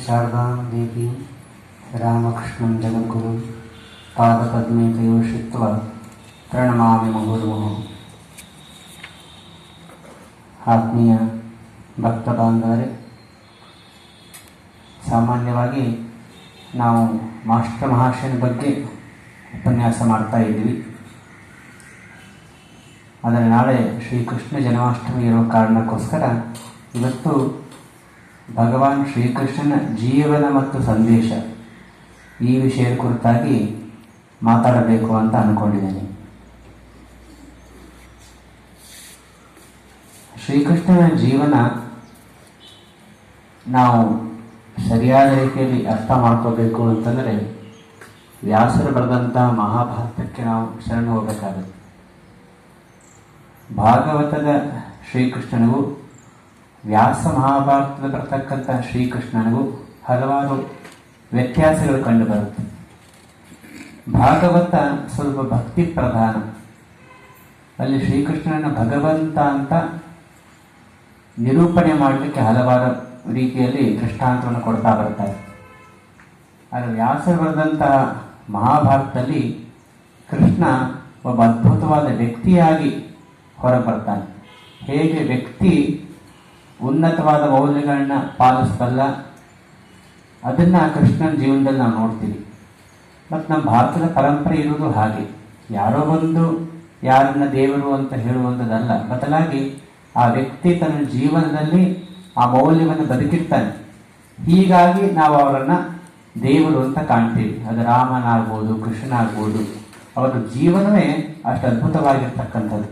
जयनीं शारदां देवीं रामकृष्णं जगद्गुरुं पादपद्मे तयोषित्वा ಪ್ರಣಮಾಮಿ ಮುಗುರುಮುಹು ಆತ್ಮೀಯ ಭಕ್ತ ಬಾಂಧವರೇ ಸಾಮಾನ್ಯವಾಗಿ ನಾವು ಮಾಸ್ಟರ್ ಮಹಾಶಯನ ಬಗ್ಗೆ ಉಪನ್ಯಾಸ ಮಾಡ್ತಾ ಇದ್ವಿ ಆದರೆ ನಾಳೆ ಶ್ರೀಕೃಷ್ಣ ಜನ್ಮಾಷ್ಟಮಿ ಇರೋ ಕಾರಣಕ್ಕೋಸ್ಕರ ಇವತ್ತು ಭಗವಾನ್ ಶ್ರೀಕೃಷ್ಣನ ಜೀವನ ಮತ್ತು ಸಂದೇಶ ಈ ವಿಷಯದ ಕುರಿತಾಗಿ ಮಾತಾಡಬೇಕು ಅಂತ ಅಂದ್ಕೊಂಡಿದ್ದೇನೆ ಶ್ರೀಕೃಷ್ಣನ ಜೀವನ ನಾವು ಸರಿಯಾದ ರೀತಿಯಲ್ಲಿ ಅರ್ಥ ಮಾಡ್ಕೋಬೇಕು ಅಂತಂದರೆ ವ್ಯಾಸರು ಬರೆದಂಥ ಮಹಾಭಾರತಕ್ಕೆ ನಾವು ಶರಣು ಹೋಗಬೇಕಾಗುತ್ತೆ. ಭಾಗವತದ ಶ್ರೀಕೃಷ್ಣನಿಗೂ ವ್ಯಾಸ ಮಹಾಭಾರತದ ಬರ್ತಕ್ಕಂಥ ಶ್ರೀಕೃಷ್ಣನಿಗೂ ಹಲವಾರು ವ್ಯತ್ಯಾಸಗಳು ಕಂಡುಬರುತ್ತೆ ಭಾಗವತ ಸ್ವಲ್ಪ ಭಕ್ತಿ ಪ್ರಧಾನ. ಅಲ್ಲಿ ಶ್ರೀಕೃಷ್ಣನ ಭಗವಂತ ಅಂತ ನಿರೂಪಣೆ ಮಾಡಲಿಕ್ಕೆ ಹಲವಾರು ರೀತಿಯಲ್ಲಿ ದೃಷ್ಟಾಂತವನ್ನು ಕೊಡ್ತಾ ಬರ್ತಾರೆ. ಆದರೆ ವ್ಯಾಸರು ಬರೆದಂತಹ ಮಹಾಭಾರತದಲ್ಲಿ ಕೃಷ್ಣ ಒಬ್ಬ ಅದ್ಭುತವಾದ ವ್ಯಕ್ತಿಯಾಗಿ ಹೊರಬರ್ತಾನೆ ಹೇಗೆ ವ್ಯಕ್ತಿ ಉನ್ನತವಾದ ಮೌಲ್ಯಗಳನ್ನ ಪಾಲಿಸಬಲ್ಲ, ಅದನ್ನು ಕೃಷ್ಣನ ಜೀವನದಲ್ಲಿ ನಾವು ನೋಡ್ತೀವಿ. ಮತ್ತು ನಮ್ಮ ಭಾರತದ ಪರಂಪರೆ ಇರುವುದು ಹಾಗೆ. ಯಾರೋ ಬಂದು ಯಾರನ್ನ ದೇವರು ಅಂತ ಹೇಳುವಂಥದ್ದಲ್ಲ, ಬದಲಾಗಿ ಆ ವ್ಯಕ್ತಿ ತನ್ನ ಜೀವನದಲ್ಲಿ ಆ ಮೌಲ್ಯವನ್ನು ಬದುಕಿರ್ತಾನೆ. ಹೀಗಾಗಿ ನಾವು ಅವರನ್ನು ದೇವರು ಅಂತ ಕಾಣ್ತೀವಿ. ಅದು ರಾಮನಾಗ್ಬೋದು, ಕೃಷ್ಣನಾಗ್ಬೋದು, ಅವರ ಜೀವನವೇ ಅಷ್ಟು ಅದ್ಭುತವಾಗಿರ್ತಕ್ಕಂಥದ್ದು.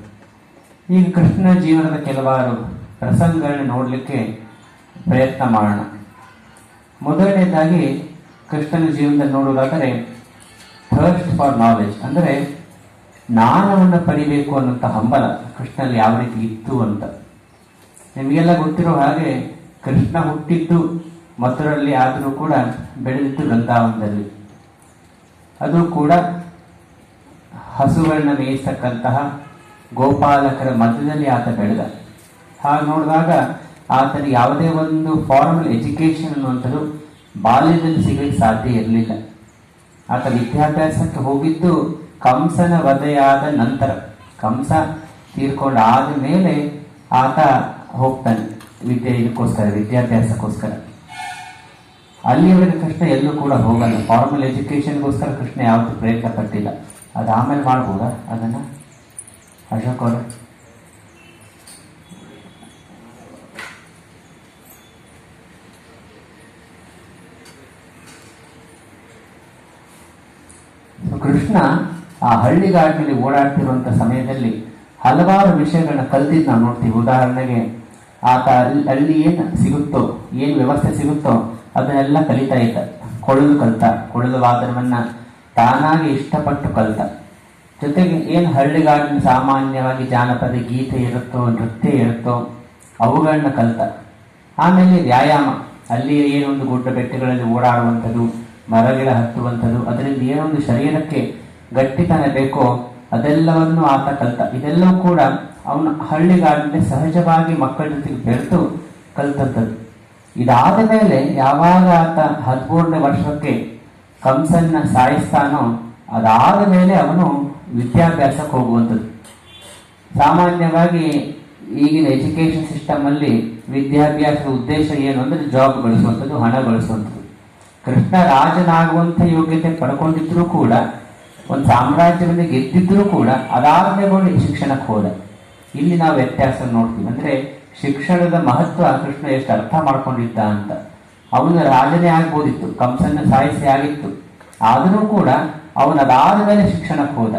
ಈಗ ಕೃಷ್ಣ ಜೀವನದ ಕೆಲವಾರು ಪ್ರಸಂಗಗಳನ್ನ ನೋಡಲಿಕ್ಕೆ ಪ್ರಯತ್ನ ಮಾಡೋಣ. ಮೊದಲನೇದಾಗಿ ಕೃಷ್ಣನ ಜೀವನದಲ್ಲಿ ನೋಡುವುದಾದರೆ ಥರ್ಸ್ಟ್ ಫಾರ್ ನಾಲೆಜ್ ಅಂದರೆ ಜ್ಞಾನವನ್ನು ಪಡಿಬೇಕು ಅನ್ನೋಂಥ ಹಂಬಲ ಕೃಷ್ಣನಲ್ಲಿ ಯಾವ ರೀತಿ ಇತ್ತು ಅಂತ. ನಿಮಗೆಲ್ಲ ಗೊತ್ತಿರೋ ಹಾಗೆ ಕೃಷ್ಣ ಹುಟ್ಟಿದ್ದು ಮಧುರಲ್ಲಿ ಆದರೂ ಕೂಡ ಬೆಳೆದಿದ್ದು ವೃಂದಾವನದಲ್ಲಿ. ಅದು ಕೂಡ ಹಸುಗಳನ್ನ ಮೇಯಿಸ್ತಕ್ಕಂತಹ ಗೋಪಾಲಕರ ಮಧ್ಯದಲ್ಲಿ ಆತ ಬೆಳೆದ. ಹಾಗೆ ನೋಡಿದಾಗ ಆತನಿಗೆ ಯಾವುದೇ ಒಂದು ಫಾರ್ಮಲ್ ಎಜುಕೇಶನ್ ಅನ್ನುವಂಥದ್ದು ಬಾಲ್ಯದಲ್ಲಿ ಸಿಗಲಿಕ್ಕೆ ಸಾಧ್ಯ ಇರಲಿಲ್ಲ. ಆತ ವಿದ್ಯಾಭ್ಯಾಸಕ್ಕೆ ಹೋಗಿದ್ದು ಕಂಸನ ವಧೆಯಾದ ನಂತರ, ಕಂಸ ತೀರ್ಕೊಂಡು ಆದ ಮೇಲೆ ಆತ ಹೋಗ್ತಾನೆ ವಿದ್ಯೆ ಇದಕ್ಕೋಸ್ಕರ, ವಿದ್ಯಾಭ್ಯಾಸಕ್ಕೋಸ್ಕರ. ಅಲ್ಲಿವರೆಗೆ ಕೃಷ್ಣ ಎಲ್ಲೂ ಕೂಡ ಹೋಗಲ್ಲ. ಫಾರ್ಮಲ್ ಎಜುಕೇಶನ್ಗೋಸ್ಕರ ಕೃಷ್ಣ ಯಾವತ್ತೂ ಪ್ರಯತ್ನ ಪಟ್ಟಿಲ್ಲ ಅದು ಆಮೇಲೆ ಮಾಡ್ಬೋದಾ ಅದನ್ನು? ಅಶೋಕ್ ಅವರು? ಕೃಷ್ಣ ಆ ಹಳ್ಳಿಗಾಡಿನಲ್ಲಿ ಓಡಾಡ್ತಿರುವಂಥ ಸಮಯದಲ್ಲಿ ಹಲವಾರು ವಿಷಯಗಳನ್ನ ಕಲ್ತಿದ್ದು ನಾವು ನೋಡ್ತೀವಿ. ಉದಾಹರಣೆಗೆ ಆತ ಅಲ್ಲಿ ಅಲ್ಲಿ ಏನು ಸಿಗುತ್ತೋ, ಏನು ವ್ಯವಸ್ಥೆ ಸಿಗುತ್ತೋ ಅದನ್ನೆಲ್ಲ ಕಲಿತಾ ಇದ್ದ. ಕೊಳಲು ಕಲ್ತ. ಕೊಳಲು ವಾದನವನ್ನ ತಾನಾಗಿ ಇಷ್ಟಪಟ್ಟು ಕಲ್ತ. ಜೊತೆಗೆ ಏನು ಹಳ್ಳಿಗಾಡಿನ ಸಾಮಾನ್ಯವಾಗಿ ಜಾನಪದ ಗೀತೆ ಇರುತ್ತೋ ನೃತ್ಯ ಇರುತ್ತೋ ಅವುಗಳನ್ನ ಕಲ್ತ. ಆಮೇಲೆ ವ್ಯಾಯಾಮ. ಅಲ್ಲಿ ಏನೊಂದು ಗುಡ್ಡ ಬೆಟ್ಟಗಳಲ್ಲಿ ಓಡಾಡುವಂಥದ್ದು ಮರಗಿಡ ಹತ್ತುವಂಥದ್ದು ಅದರಿಂದ ಏನೊಂದು ಶರೀರಕ್ಕೆ ಗಟ್ಟಿತನ ಬೇಕೋ ಅದೆಲ್ಲವನ್ನು ಆತ ಕಲ್ತ. ಇದೆಲ್ಲವೂ ಕೂಡ ಅವನ ಹಳ್ಳಿಗಾಡಿನಲ್ಲಿ ಸಹಜವಾಗಿ ಮಕ್ಕಳ ಜೊತೆಗೆ ಬೆರೆತು ಕಲ್ತಂಥದ್ದು. ಇದಾದ ಮೇಲೆ ಯಾವಾಗ ಆತ ಹದಿಮೂರನೇ ವರ್ಷಕ್ಕೆ ಕಂಸನ್ನ ಸಾಯಿಸ್ತಾನೋ ಅದಾದ ಮೇಲೆ ಅವನು ವಿದ್ಯಾಭ್ಯಾಸಕ್ಕೆ ಹೋಗುವಂಥದ್ದು. ಸಾಮಾನ್ಯವಾಗಿ ಈಗಿನ ಎಜುಕೇಶನ್ ಸಿಸ್ಟಮ್ ಅಲ್ಲಿ ವಿದ್ಯಾಭ್ಯಾಸದ ಉದ್ದೇಶ ಏನು ಅಂದ್ರೆ ಜಾಬ್ ಗಳಿಸುವಂಥದ್ದು ಹಣ ಗಳಿಸುವಂಥದ್ದು ಕೃಷ್ಣ ರಾಜನಾಗುವಂಥ ಯೋಗ್ಯತೆ ಪಡ್ಕೊಂಡಿದ್ರು ಕೂಡ, ಒಂದು ಸಾಮ್ರಾಜ್ಯವನ್ನು ಗೆದ್ದಿದ್ರು ಕೂಡ ಅದಾದ್ಮೇಲೆ ಶಿಕ್ಷಣಕ್ಕೆ ಹೋದ. ಇಲ್ಲಿ ನಾವು ವ್ಯತ್ಯಾಸ ನೋಡ್ತೀವಿ. ಅಂದ್ರೆ ಶಿಕ್ಷಣದ ಮಹತ್ವ ಕೃಷ್ಣ ಎಷ್ಟು ಅರ್ಥ ಮಾಡ್ಕೊಂಡಿದ್ದ ಅಂತ. ಅವನು ರಾಜನೇ ಆಗ್ಬೋದಿತ್ತು ಕಂಸನ ಸಾಯಿಸಿ ಆಗಿತ್ತು. ಆದರೂ ಕೂಡ ಅವನು ಅದಾದ ಮೇಲೆ ಶಿಕ್ಷಣಕ್ಕೆ ಹೋದ.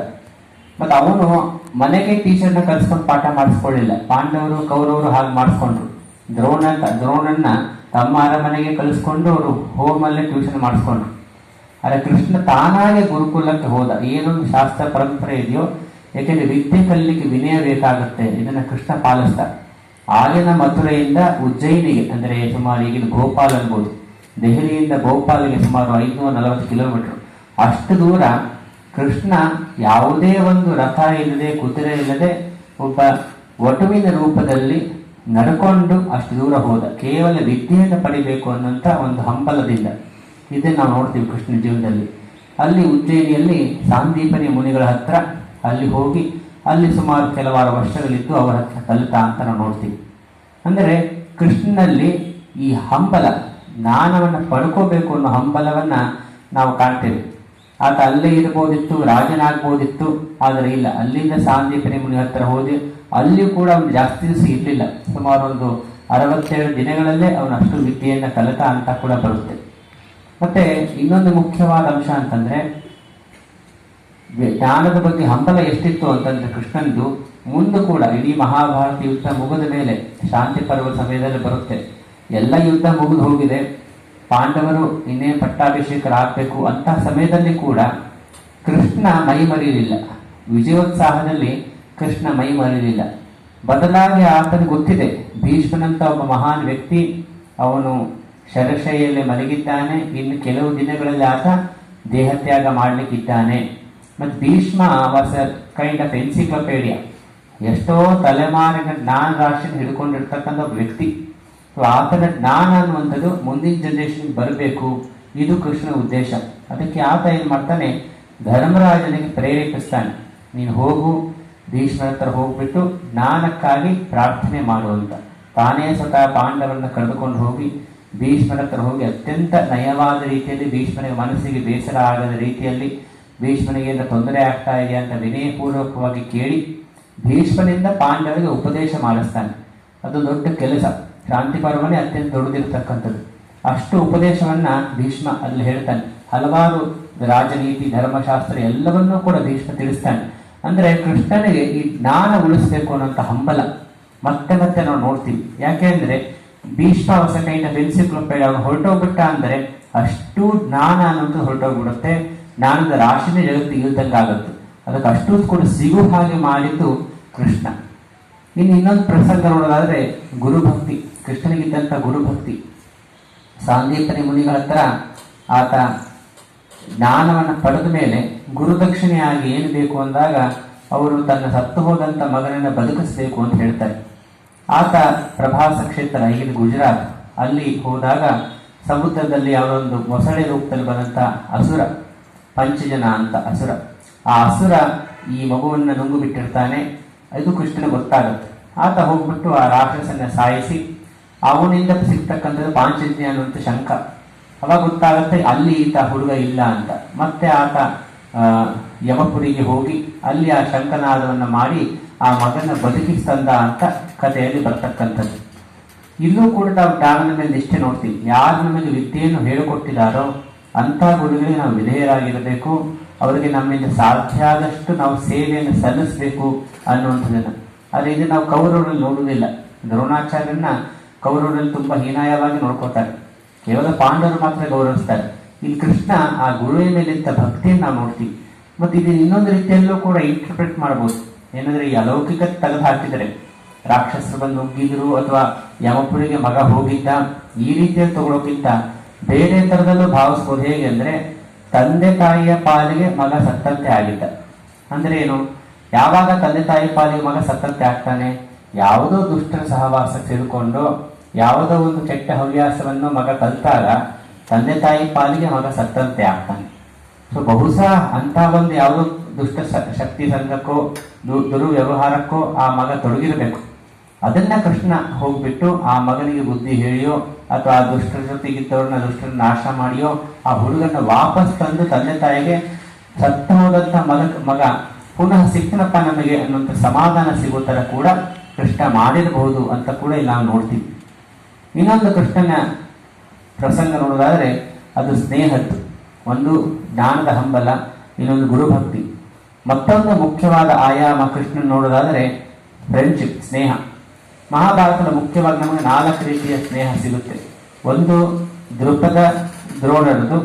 ಮತ್ತು ಅವನು ಮನೆಗೆ ಟೀಚರ್ನ ಕಲ್ಸ್ಕೊಂಡು ಪಾಠ ಮಾಡಿಸ್ಕೊಳ್ಳಿಲ್ಲ. ಪಾಂಡವರು, ಕೌರವರು ಹಾಗೆ ಮಾಡಿಸ್ಕೊಂಡ್ರು. ದ್ರೋಣ ದ್ರೋಣನ್ನ ತಮ್ಮ ಅರಮನೆಗೆ ಕಲಿಸ್ಕೊಂಡು ಅವರು ಹೋಮಲ್ಲೇ ಟ್ಯೂಷನ್ ಮಾಡಿಸ್ಕೊಂಡ್ರು. ಆದರೆ ಕೃಷ್ಣ ತಾನಾಗೆ ಗುರುಕುಲಕ್ಕೆ ಹೋದ. ಏನೊಂದು ಶಾಸ್ತ್ರ ಪರಂಪರೆ ಇದೆಯೋ? ಯಾಕೆಂದರೆ ವಿದ್ಯೆ ಕಲಿಲಿಕ್ಕೆ ವಿನಯ ಬೇಕಾಗುತ್ತೆ. ಇದನ್ನು ಕೃಷ್ಣ ಪಾಲಿಸ್ತ ಆಗಿನ ಮಥುರೆಯಿಂದ ಉಜ್ಜಯಿನಿಗೆ, ಅಂದರೆ ಸುಮಾರು ಈಗಿನ ಭೋಪಾಲ್ ಅನ್ಬೋದು. ದೆಹಲಿಯಿಂದ ಭೋಪಾಲ್ಗೆ ಸುಮಾರು ಐನೂರ ನಲವತ್ತು ಕಿಲೋಮೀಟರ್. ಅಷ್ಟು ದೂರ ಕೃಷ್ಣ ಯಾವುದೇ ಒಂದು ರಥ ಇಲ್ಲದೆ, ಕುದುರೆ ಇಲ್ಲದೆ, ಒಬ್ಬ ವಟುವಿನ ರೂಪದಲ್ಲಿ ನಡ್ಕೊಂಡು ಅಷ್ಟು ದೂರ ಹೋದ. ಕೇವಲ ವಿದ್ಯೆಯನ್ನು ಪಡಿಬೇಕು ಅನ್ನೋಂಥ ಒಂದು ಹಂಬಲದಿಂದ ಇದನ್ನು ನಾವು ನೋಡ್ತೀವಿ ಕೃಷ್ಣ ಜೀವನದಲ್ಲಿ. ಅಲ್ಲಿ ಉಜ್ಜಯಿನಿಯಲ್ಲಿ ಸಾಂದೀಪನಿ ಮುನಿಗಳ ಹತ್ರ ಅಲ್ಲಿ ಹೋಗಿ ಅಲ್ಲಿ ಸುಮಾರು ಕೆಲವಾರು ವರ್ಷಗಳಿದ್ದು ಅವರ ಹತ್ರ ಕಲಿತ ಅಂತ ನಾವು ನೋಡ್ತೀವಿ. ಅಂದರೆ ಕೃಷ್ಣನಲ್ಲಿ ಈ ಹಂಬಲ, ಜ್ಞಾನವನ್ನು ಪಡ್ಕೋಬೇಕು ಅನ್ನೋ ಹಂಬಲವನ್ನ ನಾವು ಕಾಣ್ತೇವೆ. ಆತ ಅಲ್ಲೇ ಇರ್ಬೋದಿತ್ತು, ರಾಜನಾಗ್ಬೋದಿತ್ತು, ಆದರೆ ಇಲ್ಲ. ಅಲ್ಲಿಂದ ಸಾಂದೀಪನಿ ಮುನಿ ಹತ್ರ ಹೋದಿ ಅಲ್ಲಿಯೂ ಕೂಡ ಅವನು ಜಾಸ್ತಿ ದಿವಸ ಇರಲಿಲ್ಲ. ಸುಮಾರು ಒಂದು ಅರವತ್ತೇಳು ದಿನಗಳಲ್ಲೇ ಅವನು ಅಷ್ಟು ವಿದ್ಯೆಯನ್ನು ಕಲಿತ ಅಂತ ಕೂಡ ಬರುತ್ತೆ. ಮತ್ತೆ ಇನ್ನೊಂದು ಮುಖ್ಯವಾದ ಅಂಶ ಅಂತಂದ್ರೆ ಜ್ಞಾನದ ಬಗ್ಗೆ ಹಂಬಲ ಎಷ್ಟಿತ್ತು ಅಂತಂದ್ರೆ ಕೃಷ್ಣನ್ದು, ಮುಂದೆ ಕೂಡ ಇಡೀ ಮಹಾಭಾರತ ಯುದ್ಧ ಮುಗಿದ ಮೇಲೆ ಶಾಂತಿ ಪರ್ವ ಸಮಯದಲ್ಲಿ ಬರುತ್ತೆ. ಎಲ್ಲ ಯುದ್ಧ ಮುಗಿದು ಹೋಗಿದೆ. ಪಾಂಡವರು ಇನ್ನೇ ಪಟ್ಟಾಭಿಷೇಕರಾಗಬೇಕು ಅಂತ ಸಮಯದಲ್ಲಿ ಕೂಡ ಕೃಷ್ಣ ಮೈ ಮರೆಯಲಿಲ್ಲ ವಿಜಯೋತ್ಸಾಹದಲ್ಲಿ ಕೃಷ್ಣ ಮೈ ಮರಲಿಲ್ಲ ಬದಲಾಗಿ ಆತನಿಗೆ ಗೊತ್ತಿದೆ, ಭೀಷ್ಮನಂತ ಒಬ್ಬ ಮಹಾನ್ ವ್ಯಕ್ತಿ ಅವನು ಶರಶೈಯಲ್ಲಿ ಮಲಗಿದ್ದಾನೆ. ಇನ್ನು ಕೆಲವು ದಿನಗಳಲ್ಲಿ ಆತ ದೇಹತ್ಯಾಗ ಮಾಡಲಿಕ್ಕಿದ್ದಾನೆ. ಮತ್ತು Bhishma was kind of encyclopedia ಎಷ್ಟೋ ತಲೆಮಾರಿನ ಜ್ಞಾನ ರಾಶಿನ ಹಿಡ್ಕೊಂಡಿರ್ತಕ್ಕಂಥ ಒಬ್ಬ ವ್ಯಕ್ತಿ. ಸೊ ಆತನ ಜ್ಞಾನ ಅನ್ನುವಂಥದ್ದು ಮುಂದಿನ ಜನರೇಷನ್ಗೆ ಬರಬೇಕು. ಇದು ಕೃಷ್ಣನ ಉದ್ದೇಶ. ಅದಕ್ಕೆ ಆತ ಏನು ಮಾಡ್ತಾನೆ, ಧರ್ಮರಾಜನಿಗೆ ಪ್ರೇರೇಪಿಸ್ತಾನೆ. ನೀನು ಹೋಗು ಭೀಷ್ಮರ ಹತ್ರ ಹೋಗ್ಬಿಟ್ಟು ಜ್ಞಾನಕ್ಕಾಗಿ ಪ್ರಾರ್ಥನೆ ಮಾಡುವಂತ ತಾನೇ ಸ್ವತಃ ಪಾಂಡವರನ್ನ ಕರೆದುಕೊಂಡು ಹೋಗಿ ಭೀಷ್ಮರ ಹತ್ರ ಹೋಗಿ ಅತ್ಯಂತ ನಯವಾದ ರೀತಿಯಲ್ಲಿ ಭೀಷ್ಮನಿಗೆ ಮನಸ್ಸಿಗೆ ಬೇಸರ ಆಗದ ರೀತಿಯಲ್ಲಿ ಭೀಷ್ಮನಿಗೆ ಏನು ತೊಂದರೆ ಆಗ್ತಾ ಇದೆ ಅಂತ ವಿನಯಪೂರ್ವಕವಾಗಿ ಕೇಳಿ ಭೀಷ್ಮನಿಂದ ಪಾಂಡವರಿಗೆ ಉಪದೇಶ ಮಾಡಿಸ್ತಾನೆ. ಅದು ದೊಡ್ಡ ಕೆಲಸ. ಶಾಂತಿ ಪರ್ವನೇ ಅತ್ಯಂತ ದೊಡ್ಡದಿರ್ತಕ್ಕಂಥದ್ದು. ಅಷ್ಟು ಉಪದೇಶವನ್ನ ಭೀಷ್ಮ ಅಲ್ಲಿ ಹೇಳ್ತಾನೆ. ಹಲವಾರು ರಾಜನೀತಿ, ಧರ್ಮಶಾಸ್ತ್ರ ಎಲ್ಲವನ್ನೂ ಕೂಡ ಭೀಷ್ಮ ತಿಳಿಸ್ತಾನೆ. ಅಂದ್ರೆ ಕೃಷ್ಣನಿಗೆ ಈ ಜ್ಞಾನ ಉಳಿಸ್ಬೇಕು ಅನ್ನೋಂಥ ಹಂಬಲ ಮತ್ತೆ ಮತ್ತೆ ನಾವು ನೋಡ್ತೀವಿ. ಯಾಕೆಂದ್ರೆ ಭೀಷ್ಮ ಹೊಸ ಕೈಯಿಂದ ಎನ್ಸಿಕ್ಲೋಪೀಡಿಯಾ ಅವನು ಹೊರಟೋಗ್ಬಿಟ್ಟ ಅಂದ್ರೆ ಅಷ್ಟು ಜ್ಞಾನ ಅನ್ನೋದು ಹೊರಟೋಗ್ಬಿಡುತ್ತೆ. ಜ್ಞಾನದ ರಾಶಿನೇ ಜಗತ್ತಿಗೆ ಇಲ್ದಂಗಾಗುತ್ತೆ ಅದಕ್ಕೆ ಅಷ್ಟು ಕೂಡ ಸಿಗುವ ಹಾಗೆ ಮಾಡಿದ್ದು ಕೃಷ್ಣ. ಇನ್ನು ಇನ್ನೊಂದು ಪ್ರಸಂಗ ನೋಡೋದಾದ್ರೆ ಗುರುಭಕ್ತಿ. ಕೃಷ್ಣನಿಗಿದ್ದಂಥ ಗುರುಭಕ್ತಿ. ಸಾಂದೀಪನಿ ಮುನಿಗಳ ಹತ್ರ ಆತ ಜ್ಞಾನವನ್ನು ಪಡೆದ ಮೇಲೆ ಗುರುದಕ್ಷಿಣೆಯಾಗಿ ಏನು ಬೇಕು ಅಂದಾಗ ಅವರು ತನ್ನ ಸತ್ತು ಹೋದಂಥ ಮಗನನ್ನು ಬದುಕಿಸಬೇಕು ಅಂತ ಹೇಳ್ತಾರೆ. ಆತ ಪ್ರಭಾಸ ಕ್ಷೇತ್ರ ಈಗಿನ ಗುಜರಾತ್. ಅಲ್ಲಿ ಹೋದಾಗ ಸಮುದ್ರದಲ್ಲಿ ಅವರೊಂದು ಮೊಸಳೆ ರೂಪದಲ್ಲಿ ಬಂದಂಥ ಅಸುರ, ಪಂಚಜನ ಅಂತ ಅಸುರ. ಆ ಅಸುರ ಈ ಮಗುವನ್ನು ನುಂಗು ಬಿಟ್ಟಿರ್ತಾನೆ. ಅದು ಕೃಷ್ಣನ ಗೊತ್ತಾಗುತ್ತೆ. ಆತ ಹೋಗ್ಬಿಟ್ಟು ಆ ರಾಕ್ಷಸನ್ನ ಸಾಯಿಸಿ, ಅವನಿಂದ ಸಿಗ್ತಕ್ಕಂಥದ್ದು ಪಾಂಚಜ್ಞ ಅನ್ನುವಂಥ ಶಂಕ ಅವಾಗ ಗೊತ್ತಾಗುತ್ತೆ ಅಲ್ಲಿ ಈತ ಹುಡುಗ ಇಲ್ಲ ಅಂತ. ಮತ್ತೆ ಆತ ಯಮಪುರಿಗೆ ಹೋಗಿ ಅಲ್ಲಿ ಆ ಶಂಕನಾದವನ್ನು ಮಾಡಿ ಆ ಮಗನ ಬದುಕಿಸ್ತಂದ ಅಂತ ಕಥೆಯಲ್ಲಿ ಬರ್ತಕ್ಕಂಥದ್ದು. ಇಲ್ಲೂ ಕೂಡ ನಾವು ಜ್ಞಾನದ ಮೇಲೆ ನಿಷ್ಠೆ ನೋಡ್ತೀವಿ. ಯಾರು ನಮಗೆ ವಿದ್ಯೆಯನ್ನು ಹೇಳಿಕೊಟ್ಟಿದ್ದಾರೋ ಅಂಥ ಗುರುಗಳಿಗೆ ನಾವು ವಿಧೇಯರಾಗಿರಬೇಕು. ಅವರಿಗೆ ನಮ್ಮಿಂದ ಸಾಧ್ಯ ಆದಷ್ಟು ನಾವು ಸೇವೆಯನ್ನು ಸಲ್ಲಿಸಬೇಕು ಅನ್ನುವಂಥದ್ದನ್ನು. ಆದರೆ ಇದು ನಾವು ಕೌರವರಲ್ಲಿ ನೋಡುವುದಿಲ್ಲ. ದ್ರೋಣಾಚಾರ್ಯನ್ನ ಕೌರವರಲ್ಲಿ ತುಂಬಾ ಹೀನಾಯವಾಗಿ ನೋಡ್ಕೋತಾರೆ ಕೇವಲ ಪಾಂಡವರು ಮಾತ್ರ ಗೌರವಿಸ್ತಾರೆ. ಇಲ್ಲಿ ಕೃಷ್ಣ ಆ ಗುರುವಿನ ಮೇಲಿದ್ದ ಭಕ್ತಿಯನ್ನು ನಾವು ನೋಡ್ತೀವಿ ಮತ್ತೆ ಇದು ಇನ್ನೊಂದು ರೀತಿಯಲ್ಲೂ ಕೂಡ ಇಂಟರ್ಪ್ರಿಟ್ ಮಾಡಬಹುದು ಏನಂದ್ರೆ ಈ ಅಲೌಕಿಕ ತೆಗೆದು ಹಾಕಿದರೆ, ರಾಕ್ಷಸರು ಬಂದು ನುಗ್ಗಿದ್ರು ಅಥವಾ ಯಮಪುರಿಗೆ ಮಗ ಹೋಗಿದ್ದ, ಈ ರೀತಿಯಲ್ಲಿ ತಗೊಳ್ಳೋಕ್ಕಿಂತ ಬೇರೆ ತರದಲ್ಲೂ ಭಾವಿಸ್ಬೋದು ಹೇಗೆ ಅಂದ್ರೆ, ತಂದೆ ತಾಯಿಯ ಪಾಲಿಗೆ ಮಗ ಸತ್ತಂತೆ ಆಗಿದ್ದ. ಅಂದ್ರೆ ಏನು? ಯಾವಾಗ ತಂದೆ ತಾಯಿ ಪಾಲಿಗೆ ಮಗ ಸತ್ತಂತೆ ಆಗ್ತಾನೆ? ಯಾವುದೋ ದುಷ್ಟರ ಸಹವಾಸ ಸೇರಿಕೊಂಡು ಯಾವುದೋ ಒಂದು ಕೆಟ್ಟ ಹವ್ಯಾಸವನ್ನು ಮಗ ಕಲ್ತಾಗ ತಂದೆ ತಾಯಿ ಪಾಲಿಗೆ ಮಗ ಸತ್ತಂತೆ ಆಗ್ತಾನೆ. ಸೊ ಬಹುಶಃ ಅಂತ ಒಂದು ಯಾವುದೋ ದುಷ್ಟ ಶಕ್ತಿ ಸಂಘಕ್ಕೋ ದುರ್ವ್ಯವಹಾರಕ್ಕೋ ಆ ಮಗ ತೊಡಗಿರಬೇಕು. ಅದನ್ನ ಕೃಷ್ಣ ಹೋಗ್ಬಿಟ್ಟು ಆ ಮಗನಿಗೆ ಬುದ್ಧಿ ಹೇಳಿಯೋ, ಅಥವಾ ಆ ದುಷ್ಟರ ಜೊತೆಗಿದ್ದವ್ರನ್ನ ದುಷ್ಟರ ನಾಶ ಮಾಡಿಯೋ, ಆ ಹುಡುಗನ ವಾಪಸ್ ತಂದು ತಂದೆ ತಾಯಿಗೆ ಸತ್ತ ಹೋದಂತ ಮಗ ಮಗ ಪುನಃ ಸಿಕ್ಕನಪ್ಪ ನಮಗೆ ಅನ್ನುವಂಥ ಸಮಾಧಾನ ಸಿಗೋ ಥರ ಕೂಡ ಕೃಷ್ಣ ಮಾಡಿರಬಹುದು ಅಂತ ಕೂಡ ಇಲ್ಲಿ ನಾವು ನೋಡ್ತೀವಿ. ಇನ್ನೊಂದು ಕೃಷ್ಣನ ಪ್ರಸಂಗ ನೋಡೋದಾದರೆ ಅದು ಸ್ನೇಹದ್ದು. ಒಂದು ಜ್ಞಾನದ ಹಂಬಲ, ಇನ್ನೊಂದು ಗುರುಭಕ್ತಿ. ಮತ್ತೊಂದು ಮುಖ್ಯವಾದ ಆಯಾಮ ಕೃಷ್ಣನ್ ನೋಡೋದಾದರೆ ಫ್ರೆಂಡ್ಶಿಪ್ ಸ್ನೇಹ. ಮಹಾಭಾರತದ ಮುಖ್ಯವಾಗಿ ನಮಗೆ ನಾಲ್ಕು ರೀತಿಯ ಸ್ನೇಹ ಸಿಗುತ್ತೆ. ಒಂದು ದೃಪದ ದ್ರೋಣರದು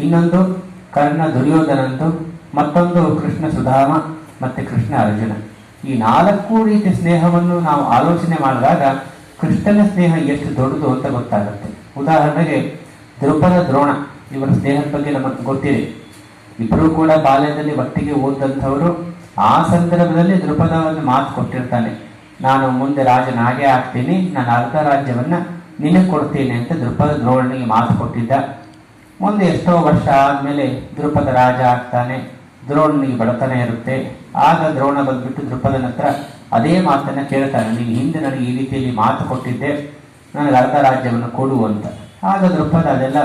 ಇನ್ನೊಂದು ಕರ್ಣ ದುರ್ಯೋಧನಂದು ಮತ್ತೊಂದು ಕೃಷ್ಣ ಸುಧಾಮ ಮತ್ತೆ ಕೃಷ್ಣ ಅರ್ಜುನ. ಈ ನಾಲ್ಕು ರೀತಿಯ ಸ್ನೇಹವನ್ನು ನಾವು ಆಲೋಚನೆ ಮಾಡಿದಾಗ ಕೃಷ್ಣನ ಸ್ನೇಹ ಎಷ್ಟು ದೊಡ್ಡದು ಅಂತ ಗೊತ್ತಾಗುತ್ತೆ. ಉದಾಹರಣೆಗೆ, ದ್ರುಪದ ದ್ರೋಣ, ಇವರ ಸ್ನೇಹದ ಬಗ್ಗೆ ನಮಗೆ ಗೊತ್ತಿದೆ. ಇಬ್ಬರೂ ಕೂಡ ಬಾಲ್ಯದಲ್ಲಿ ಒಟ್ಟಿಗೆ ಓದಂಥವರು ಆ ಸಂದರ್ಭದಲ್ಲಿ ದ್ರುಪದ ಒಂದು ಮಾತು ಕೊಟ್ಟಿರ್ತಾನೆ. ನಾನು ಮುಂದೆ ರಾಜನಾಗೆ ಆಗ್ತೀನಿ, ನಾನು ಅರ್ಧ ರಾಜ್ಯವನ್ನ ನಿನಗೆ ಕೊಡ್ತೀನಿ ಅಂತ ದೃಪದ ದ್ರೋಣನಿಗೆ ಮಾತು ಕೊಟ್ಟಿದ್ದ. ಮುಂದೆ ಎಷ್ಟೋ ವರ್ಷ ಆದಮೇಲೆ ದ್ರುಪದ ರಾಜ ಆಗ್ತಾನೆ. ದ್ರೋಣನಿಗೆ ಬಡತನ ಇರುತ್ತೆ. ಆಗ ದ್ರೋಣ ಬಂದ್ಬಿಟ್ಟು ದೃಪದನ ಹತ್ರ ಅದೇ ಮಾತನ್ನ ಕೇಳ್ತಾನೆ. ನೀನು ಹಿಂದೆ ನನಗೆ ಈ ರೀತಿಯಲ್ಲಿ ಮಾತು ಕೊಟ್ಟಿದ್ದೆ. ನನಗೆ ಅರ್ಧ ರಾಜ್ಯವನ್ನು ಕೊಡು ಅಂತ. ಆಗ ದೃಪದ ಅದೆಲ್ಲ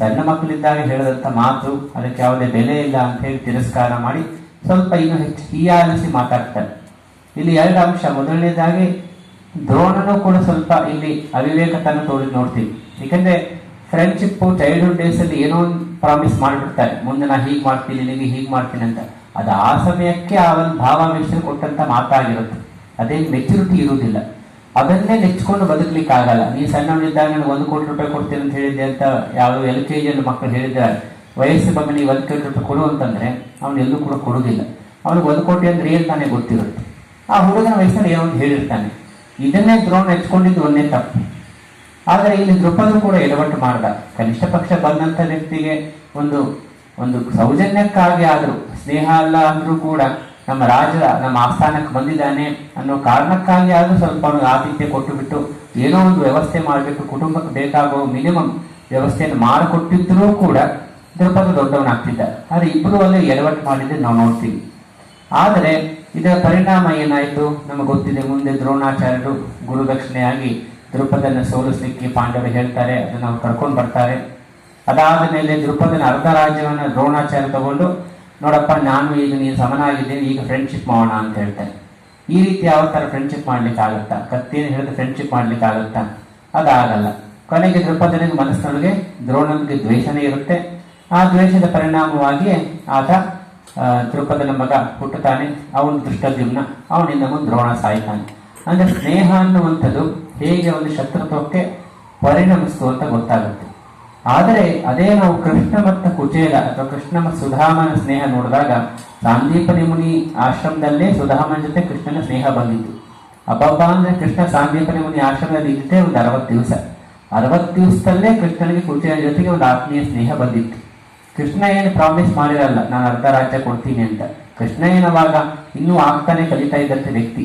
ಸಣ್ಣ ಮಕ್ಕಳಿದ್ದಾಗ ಹೇಳಿದಂಥ ಮಾತು, ಅದಕ್ಕೆ ಯಾವುದೇ ಬೆಲೆ ಇಲ್ಲ ಅಂತ ಹೇಳಿ ತಿರಸ್ಕಾರ ಮಾಡಿ ಸ್ವಲ್ಪ ಇನ್ನೂ ಹೆಚ್ಚು ಹೀಯಾಲಿಸಿ ಮಾತಾಡ್ತಾನೆ. ಇಲ್ಲಿ ಎರಡು ಅಂಶ. ಮೊದಲನೇದಾಗಿ, ದ್ರೋಣನು ಕೂಡ ಸ್ವಲ್ಪ ಇಲ್ಲಿ ಅವಿವೇಕತನ ತೋರಿ ನೋಡ್ತೀವಿ ಯಾಕಂದ್ರೆ ಫ್ರೆಂಡ್ಶಿಪ್ ಚೈಲ್ಡ್ಹುಡ್ ಡೇಸ್ ಅಲ್ಲಿ ಏನೋ ಒಂದು ಪ್ರಾಮಿಸ್ ಮಾಡಿಬಿಡ್ತಾರೆ ಮುಂದೆ ನಾ ಹೀಗೆ ಮಾಡ್ತೀನಿ ನಿಮಗೆ ಹೀಗೆ ಮಾಡ್ತೀನಿ ಅಂತ. ಅದು ಆ ಸಮಯಕ್ಕೆ ಆ ಒಂದು ಭಾವಾವೇಶ ಕೊಟ್ಟಂತ ಮಾತಾಗಿರುತ್ತೆ. ಅದೇ ಮೆಚುರಿಟಿ ಇರುವುದಿಲ್ಲ. ಅದನ್ನೇ ನೆಚ್ಕೊಂಡು ಬದುಕಲಿಕ್ಕೆ ಆಗಲ್ಲ ನೀ ಸಣ್ಣವನಿದ್ದಾಗ ನನಗೆ ಒಂದು ಕೋಟಿ ರೂಪಾಯಿ ಕೊಡ್ತೀನಿ ಅಂತ ಹೇಳಿದ್ದೆ ಅಂತ ಯಾವ ಎಲ್ ಕೆ ಜಿಯಲ್ಲಿ ಮಕ್ಕಳು ಹೇಳಿದ್ದಾರೆ. ವಯಸ್ಸು ಬಗ್ಗೆ ನೀವು ಒಂದು ಕೋಟಿ ರೂಪಾಯಿ ಕೊಡು ಅಂತಂದ್ರೆ ಅವನು ಎಲ್ಲೂ ಕೂಡ ಕೊಡುವುದಿಲ್ಲ. ಅವನಿಗೆ ಒಂದು ಕೋಟಿ ಅಂದ್ರೆ ಏನು ತಾನೇ ಗೊತ್ತಿರುತ್ತೆ. ಆ ಹುಡುಗನ ವಯಸ್ಸಲ್ಲಿ ಏನೋ ಹೇಳಿರ್ತಾನೆ. ಇದನ್ನೇ ದ್ರೋಣ ನೆಚ್ಕೊಂಡಿದ್ದು ಒಂದೇ ತಪ್ಪು. ಆದರೆ ಇಲ್ಲಿ ದೃಪದು ಕೂಡ ಎಲವಟ್ಟು ಮಾಡ್ದ. ಕನಿಷ್ಠ ಪಕ್ಷ ಬಂದಂತ ವ್ಯಕ್ತಿಗೆ ಒಂದು ಒಂದು ಸೌಜನ್ಯಕ್ಕಾಗಿ ಆದರೂ, ಸ್ನೇಹ ಅಲ್ಲ ಅಂದ್ರೂ ಕೂಡ ನಮ್ಮ ರಾಜ ನಮ್ಮ ಆಸ್ಥಾನಕ್ಕೆ ಬಂದಿದ್ದಾನೆ ಅನ್ನೋ ಕಾರಣಕ್ಕಾಗಿ ಆದರೂ ಸ್ವಲ್ಪ ಅವನಿಗೆ ಆತಿಥ್ಯ ಕೊಟ್ಟು ಬಿಟ್ಟು ಏನೋ ಒಂದು ವ್ಯವಸ್ಥೆ ಮಾಡಬೇಕು, ಕುಟುಂಬಕ್ಕೆ ಬೇಕಾಗುವ ಮಿನಿಮಮ್ ವ್ಯವಸ್ಥೆಯನ್ನು ಮಾಡಿಕೊಟ್ಟಿದ್ರೂ ಕೂಡ ದೃಪದ ದೊಡ್ಡವನಾಗ್ತಿದ್ದ. ಆದರೆ ಇಬ್ಬರು ಅಲ್ಲೇ ಎಲವಟ್ಟು ಮಾಡಿದ್ರೆ ನಾವು ನೋಡ್ತೀವಿ. ಆದರೆ ಇದರ ಪರಿಣಾಮ ಏನಾಯಿತು? ನಮಗೆ ಗೊತ್ತಿದೆ, ಮುಂದೆ ದ್ರೋಣಾಚಾರ್ಯರು ಗುರುದಕ್ಷಿಣೆಯಾಗಿ ದೃಪದನ್ನು ಸೋಲಿಸ್ಲಿಕ್ಕೆ ಪಾಂಡವರು ಹೇಳ್ತಾರೆ, ಅದನ್ನ ಅವ್ರು ಕರ್ಕೊಂಡು ಬರ್ತಾರೆ. ಅದಾದ ಮೇಲೆ ದೃಪದನ ಅರ್ಧ ರಾಜ್ಯವನ್ನು ದ್ರೋಣಾಚಾರ್ಯ ತಗೊಂಡು, ನೋಡಪ್ಪ, ನಾನು ಈಗ ನೀನು ಸಮನಾಗಿದ್ದೀನಿ, ಈಗ ಫ್ರೆಂಡ್ಶಿಪ್ ಮಾಡೋಣ ಅಂತ ಹೇಳ್ತಾರೆ. ಈ ರೀತಿ ಯಾವ ಥರ ಫ್ರೆಂಡ್ಶಿಪ್ ಮಾಡ್ಲಿಕ್ಕೆ ಆಗುತ್ತಾ ಕತ್ತೇನು ಹೇಳಿದ್ರೆ ಫ್ರೆಂಡ್ಶಿಪ್ ಮಾಡ್ಲಿಕ್ಕೆ ಆಗುತ್ತಾ ಅದಾಗಲ್ಲ. ಕೊನೆಗೆ ದೃಪದನಿಗೆ ಮನಸ್ಸಿನೊಳಗೆ ದ್ರೋಣನಿಗೆ ದ್ವೇಷನೇ ಇರುತ್ತೆ. ಆ ದ್ವೇಷದ ಪರಿಣಾಮವಾಗಿ ಆತ ದೃಪದನ ಮಗ ಹುಟ್ಟುತ್ತಾನೆ. ಅವನು ದುಷ್ಟದ್ಯುಮ್ನ, ಅವನಿಂದ ಮುಂದೆ ದ್ರೋಣ ಸಾಯ್ತಾನೆ. ಅಂದ್ರೆ ಸ್ನೇಹ ಅನ್ನುವಂಥದ್ದು ಹೇಗೆ ಒಂದು ಶತ್ರುತ್ವಕ್ಕೆ ಪರಿಣಮಿಸ್ತು ಅಂತ ಗೊತ್ತಾಗುತ್ತೆ. ಆದರೆ ಅದೇ ನಾವು ಕೃಷ್ಣ ಮತ್ತು ಕುಚೇಲ ಅಥವಾ ಕೃಷ್ಣ ಮತ್ತು ಸುಧಾಮನ ಸ್ನೇಹ ನೋಡಿದಾಗ ಸಾಂದೀಪನಿ ಮುನಿ ಆಶ್ರಮದಲ್ಲೇ ಸುಧಾಮನ ಜೊತೆ ಕೃಷ್ಣನ ಸ್ನೇಹ ಬಂದಿತ್ತು. ಅಬ್ಬಬ್ಬ ಅಂದ್ರೆ ಕೃಷ್ಣ ಸಾಂದೀಪನಿ ಮುನಿ ಆಶ್ರಮದಲ್ಲಿ ಇದ್ದೇ ಒಂದು ಅರವತ್ತು ದಿವಸ. ಅರವತ್ತು ದಿವಸದಲ್ಲೇ ಕೃಷ್ಣನಿಗೆ ಕುಚೇಲ ಜೊತೆಗೆ ಒಂದು ಆತ್ಮೀಯ ಸ್ನೇಹ ಬಂದಿತ್ತು. ಕೃಷ್ಣ ಏನು ಪ್ರಾಮಿಸ್ ಮಾಡಿರಲ್ಲ, ನಾನು ಅರ್ಧ ರಾಜ್ಯ ಕೊಡ್ತೀನಿ ಅಂತ. ಕೃಷ್ಣ ಏನವಾಗ ಇನ್ನೂ ಆಗ್ತಾನೆ ಕಲಿತಾ ಇದ್ದಂತೆ ವ್ಯಕ್ತಿ.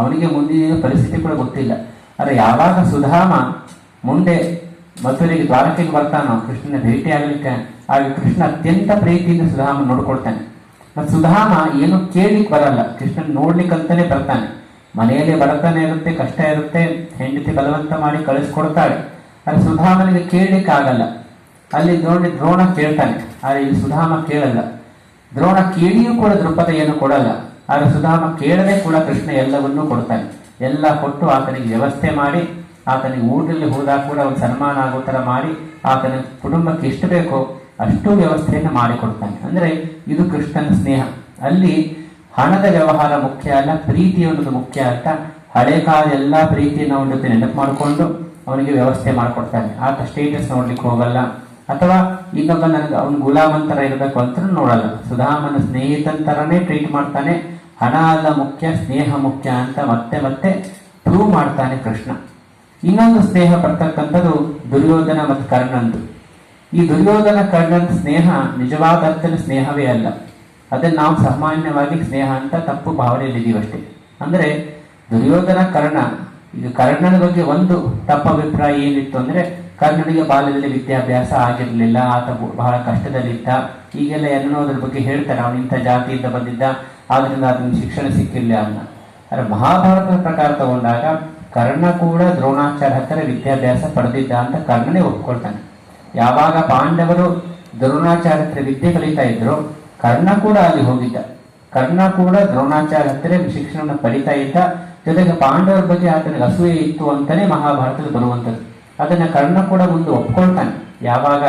ಅವನಿಗೆ ಮುಂದಿನ ಪರಿಸ್ಥಿತಿ ಕೂಡ ಗೊತ್ತಿಲ್ಲ. ಆದರೆ ಯಾವಾಗ ಸುಧಾಮ ಮುಂದೆ ಮಧುರಿಗೆ ದ್ವಾರಕೆಗೆ ಬರ್ತಾನೋ, ಕೃಷ್ಣನ ಭೇಟಿ ಆಗಲಿಕ್ಕೆ, ಆಗ ಕೃಷ್ಣ ಅತ್ಯಂತ ಪ್ರೀತಿಯಿಂದ ಸುಧಾಮ ನೋಡ್ಕೊಳ್ತಾನೆ. ಮತ್ತು ಸುಧಾಮ ಏನು ಕೇಳಿಕ್ ಬರಲ್ಲ. ಕೃಷ್ಣನ್ ನೋಡ್ಲಿಕ್ಕಂತಾನೆ ಬರ್ತಾನೆ. ಮನೆಯಲ್ಲಿ ಬರ್ತಾನೆ ಇರುತ್ತೆ, ಕಷ್ಟ ಇರುತ್ತೆ, ಹೆಂಡತಿ ಬಲವಂತ ಮಾಡಿ ಕಳಿಸ್ಕೊಡ್ತಾಳೆ. ಆದರೆ ಸುಧಾಮನಿಗೆ ಕೇಳಲಿಕ್ಕೆ ಅಲ್ಲಿ ನೋಡಿ ದ್ರೋಣ ಕೇಳ್ತಾನೆ. ಆದರೆ ಇಲ್ಲಿ ಸುಧಾಮ ಕೇಳಲ್ಲ. ದ್ರೋಣ ಕೇಳಿಯೂ ಕೂಡ ದೃಪದ ಏನು ಕೊಡಲ್ಲ. ಆದರೆ ಸುಧಾಮ ಕೇಳದೆ ಕೂಡ ಕೃಷ್ಣ ಎಲ್ಲವನ್ನೂ ಕೊಡ್ತಾನೆ. ಎಲ್ಲ ಕೊಟ್ಟು ಆತನಿಗೆ ವ್ಯವಸ್ಥೆ ಮಾಡಿ, ಆತನಿಗೆ ಊರಲ್ಲಿ ಹೋದಾಗ ಕೂಡ ಒಂದು ಸನ್ಮಾನ ಆಗೋ ಥರ ಮಾಡಿ, ಆತನ ಕುಟುಂಬಕ್ಕೆ ಎಷ್ಟು ಬೇಕೋ ಅಷ್ಟು ವ್ಯವಸ್ಥೆಯನ್ನು ಮಾಡಿಕೊಡ್ತಾನೆ. ಅಂದ್ರೆ ಇದು ಕೃಷ್ಣನ ಸ್ನೇಹ. ಅಲ್ಲಿ ಹಣದ ವ್ಯವಹಾರ ಮುಖ್ಯ ಅಲ್ಲ, ಪ್ರೀತಿ ಅನ್ನೋದು ಮುಖ್ಯ ಅಂತ ಹಳೆ ಕಾಲ ಎಲ್ಲ ಪ್ರೀತಿಯನ್ನು ಅವನ ಜೊತೆ ನೆನಪು ಮಾಡಿಕೊಂಡು ಅವನಿಗೆ ವ್ಯವಸ್ಥೆ ಮಾಡಿಕೊಡ್ತಾನೆ. ಆತ ಸ್ಟೇಟಸ್ ನೋಡ್ಲಿಕ್ಕೆ ಹೋಗಲ್ಲ. ಅಥವಾ ಇನ್ನೊಬ್ಬ ನನಗೆ, ಅವನು ಗುಲಾಮಂತರ ಇರಬೇಕು ಅಂತ ನೋಡಲ್ಲ. ಸುಧಾಮನ ಸ್ನೇಹಿತನ ತರನೇ ಟ್ರೀಟ್ ಮಾಡ್ತಾನೆ. ಹಣ ಅಲ್ಲ ಮುಖ್ಯ, ಸ್ನೇಹ ಮುಖ್ಯ ಅಂತ ಮತ್ತೆ ಮತ್ತೆ ಪ್ರೂವ್ ಮಾಡ್ತಾನೆ ಕೃಷ್ಣ. ಇನ್ನೊಂದು ಸ್ನೇಹ ಬರ್ತಕ್ಕಂಥದ್ದು ದುರ್ಯೋಧನ ಮತ್ತು ಕರ್ಣಂದು. ಈ ದುರ್ಯೋಧನ ಕರ್ಣನ ಸ್ನೇಹ ನಿಜವಾದ ಅರ್ಥದ ಸ್ನೇಹವೇ ಅಲ್ಲ. ಅದನ್ನು ನಾವು ಸಾಮಾನ್ಯವಾಗಿ ಸ್ನೇಹ ಅಂತ ತಪ್ಪು ಭಾವನೆಯಲ್ಲಿದ್ದೀವಿ ಅಷ್ಟೇ. ಅಂದ್ರೆ ದುರ್ಯೋಧನ, ಕರ್ಣ, ಈಗ ಕರ್ಣನ ಬಗ್ಗೆ ಒಂದು ತಪ್ಪ ಅಭಿಪ್ರಾಯ ಏನಿತ್ತು ಅಂದ್ರೆ ಕರ್ಣನಿಗೆ ಬಾಲ್ಯದಲ್ಲಿ ವಿದ್ಯಾಭ್ಯಾಸ ಆಗಿರಲಿಲ್ಲ, ಆತ ಬಹಳ ಕಷ್ಟದಲ್ಲಿದ್ದ, ಈಗೆಲ್ಲ ಎನ್ನೋದ್ರ ಬಗ್ಗೆ ಹೇಳ್ತಾರೆ ಅವನಿಂಥ ಜಾತಿಯಿಂದ ಬಂದಿದ್ದ ಆದ್ರಿಂದ ಅದನ್ನು ಶಿಕ್ಷಣ ಸಿಕ್ಕಿಲ್ಲ ಅನ್ನ ಆದರೆ ಮಹಾಭಾರತದ ಪ್ರಕಾರ ತಗೊಂಡಾಗ ಕರ್ಣ ಕೂಡ ದ್ರೋಣಾಚಾರ್ಯ ಹತ್ತಿರ ವಿದ್ಯಾಭ್ಯಾಸ ಪಡೆದಿದ್ದ ಅಂತ ಕರ್ಣನೇ ಒಪ್ಕೊಳ್ತಾನೆ. ಯಾವಾಗ ಪಾಂಡವರು ದ್ರೋಣಾಚಾರ್ಯ ಹತ್ರ ವಿದ್ಯೆ ಕಲಿತಾ ಇದ್ರು, ಕರ್ಣ ಕೂಡ ಅಲ್ಲಿ ಹೋಗಿದ್ದ. ಕರ್ಣ ಕೂಡ ದ್ರೋಣಾಚಾರ್ಯ ಹತ್ತಿರ ಶಿಕ್ಷಣವನ್ನು ಪಡಿತಾ ಇದ್ದ. ಜೊತೆಗೆ ಪಾಂಡವರ ಬಗ್ಗೆ ಆತನಿಗೆ ಅಸೂಯೆ ಇತ್ತು ಅಂತಾನೆ ಮಹಾಭಾರತದಲ್ಲಿ ಬರುವಂಥದ್ದು. ಅದನ್ನ ಕರ್ಣ ಕೂಡ ಮುಂದೆ ಒಪ್ಕೊಳ್ತಾನೆ. ಯಾವಾಗ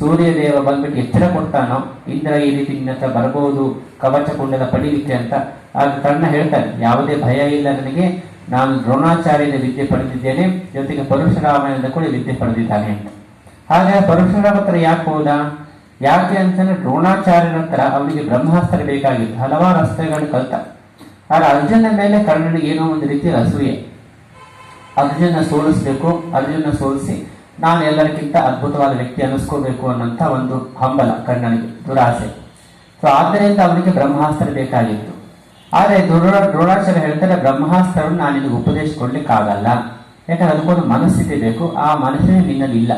ಸೂರ್ಯದೇವ ಬಂದ್ಬಿಟ್ಟು ಎಚ್ಚರ ಕೊಡ್ತಾನೋ, ಇಂದ್ರ ಈ ರೀತಿ ಬರಬಹುದು ಕವಚ ಕುಂಡಲ ಪಡಿಲಿಕ್ಕೆ ಅಂತ. ಆಗ ಕರ್ಣ ಹೇಳ್ತಾನೆ, ಯಾವುದೇ ಭಯ ಇಲ್ಲ ನನಗೆ. ನಾನು ದ್ರೋಣಾಚಾರ್ಯನ ವಿದ್ಯೆ ಪಡೆದಿದ್ದೇನೆ. ಜೊತೆಗೆ ಪರಶುರಾಮನಿಂದ ಕೂಡ ವಿದ್ಯೆ ಪಡೆದಿದ್ದಾನೆ ಅಂತ. ಹಾಗೆ ಪರಶುರಾಮ ಹತ್ರ ಯಾಕೆ ಹೋದ? ಯಾಕೆ ಅಂತಂದ್ರೆ ದ್ರೋಣಾಚಾರ್ಯನ ಹತ್ರ ಅವನಿಗೆ ಬ್ರಹ್ಮಾಸ್ತ್ರ ಬೇಕಾಗಿತ್ತು. ಹಲವಾರು ಅಸ್ತ್ರಗಳು ಕಲ್ತ. ಆಗ ಅರ್ಜುನ ಮೇಲೆ ಕರ್ಣನಿಗೆ ಏನೋ ಒಂದು ರೀತಿ ಅಸೂಯೆ. ಅರ್ಜುನ ಸೋಲಿಸ್ಬೇಕು, ಅರ್ಜುನ ಸೋಲಿಸಿ. ನಾನು ಎಲ್ಲರಿಗಿಂತ ಅದ್ಭುತವಾದ ವ್ಯಕ್ತಿ ಅನ್ನಿಸ್ಕೋಬೇಕು ಅನ್ನೋಂಥ ಒಂದು ಹಂಬಲ ಕರ್ಣನಿಗೆ, ದುರಾಸೆ. ಸೊ ಆದ್ದರಿಂದ ಅವನಿಗೆ ಬ್ರಹ್ಮಾಸ್ತ್ರ ಬೇಕಾಗಿತ್ತು. ಆದರೆ ದ್ರೋಣ, ದ್ರೋಣಾಚಾರ್ಯ ಹೇಳ್ತಾರೆ, ಬ್ರಹ್ಮಾಸ್ತ್ರವನ್ನು ನಾನು ನಿನಗೆ ಉಪದೇಶ ಕೊಡ್ಲಿಕ್ಕಾಗಲ್ಲ ಯಾಕಂದ್ರೆ ಅದಕ್ಕೊಂದು ಮನಸ್ಥಿತಿ ಬೇಕು. ಆ ಮನಸ್ಸಿನ ನಿನ್ನಲ್ಲಿ ಇಲ್ಲ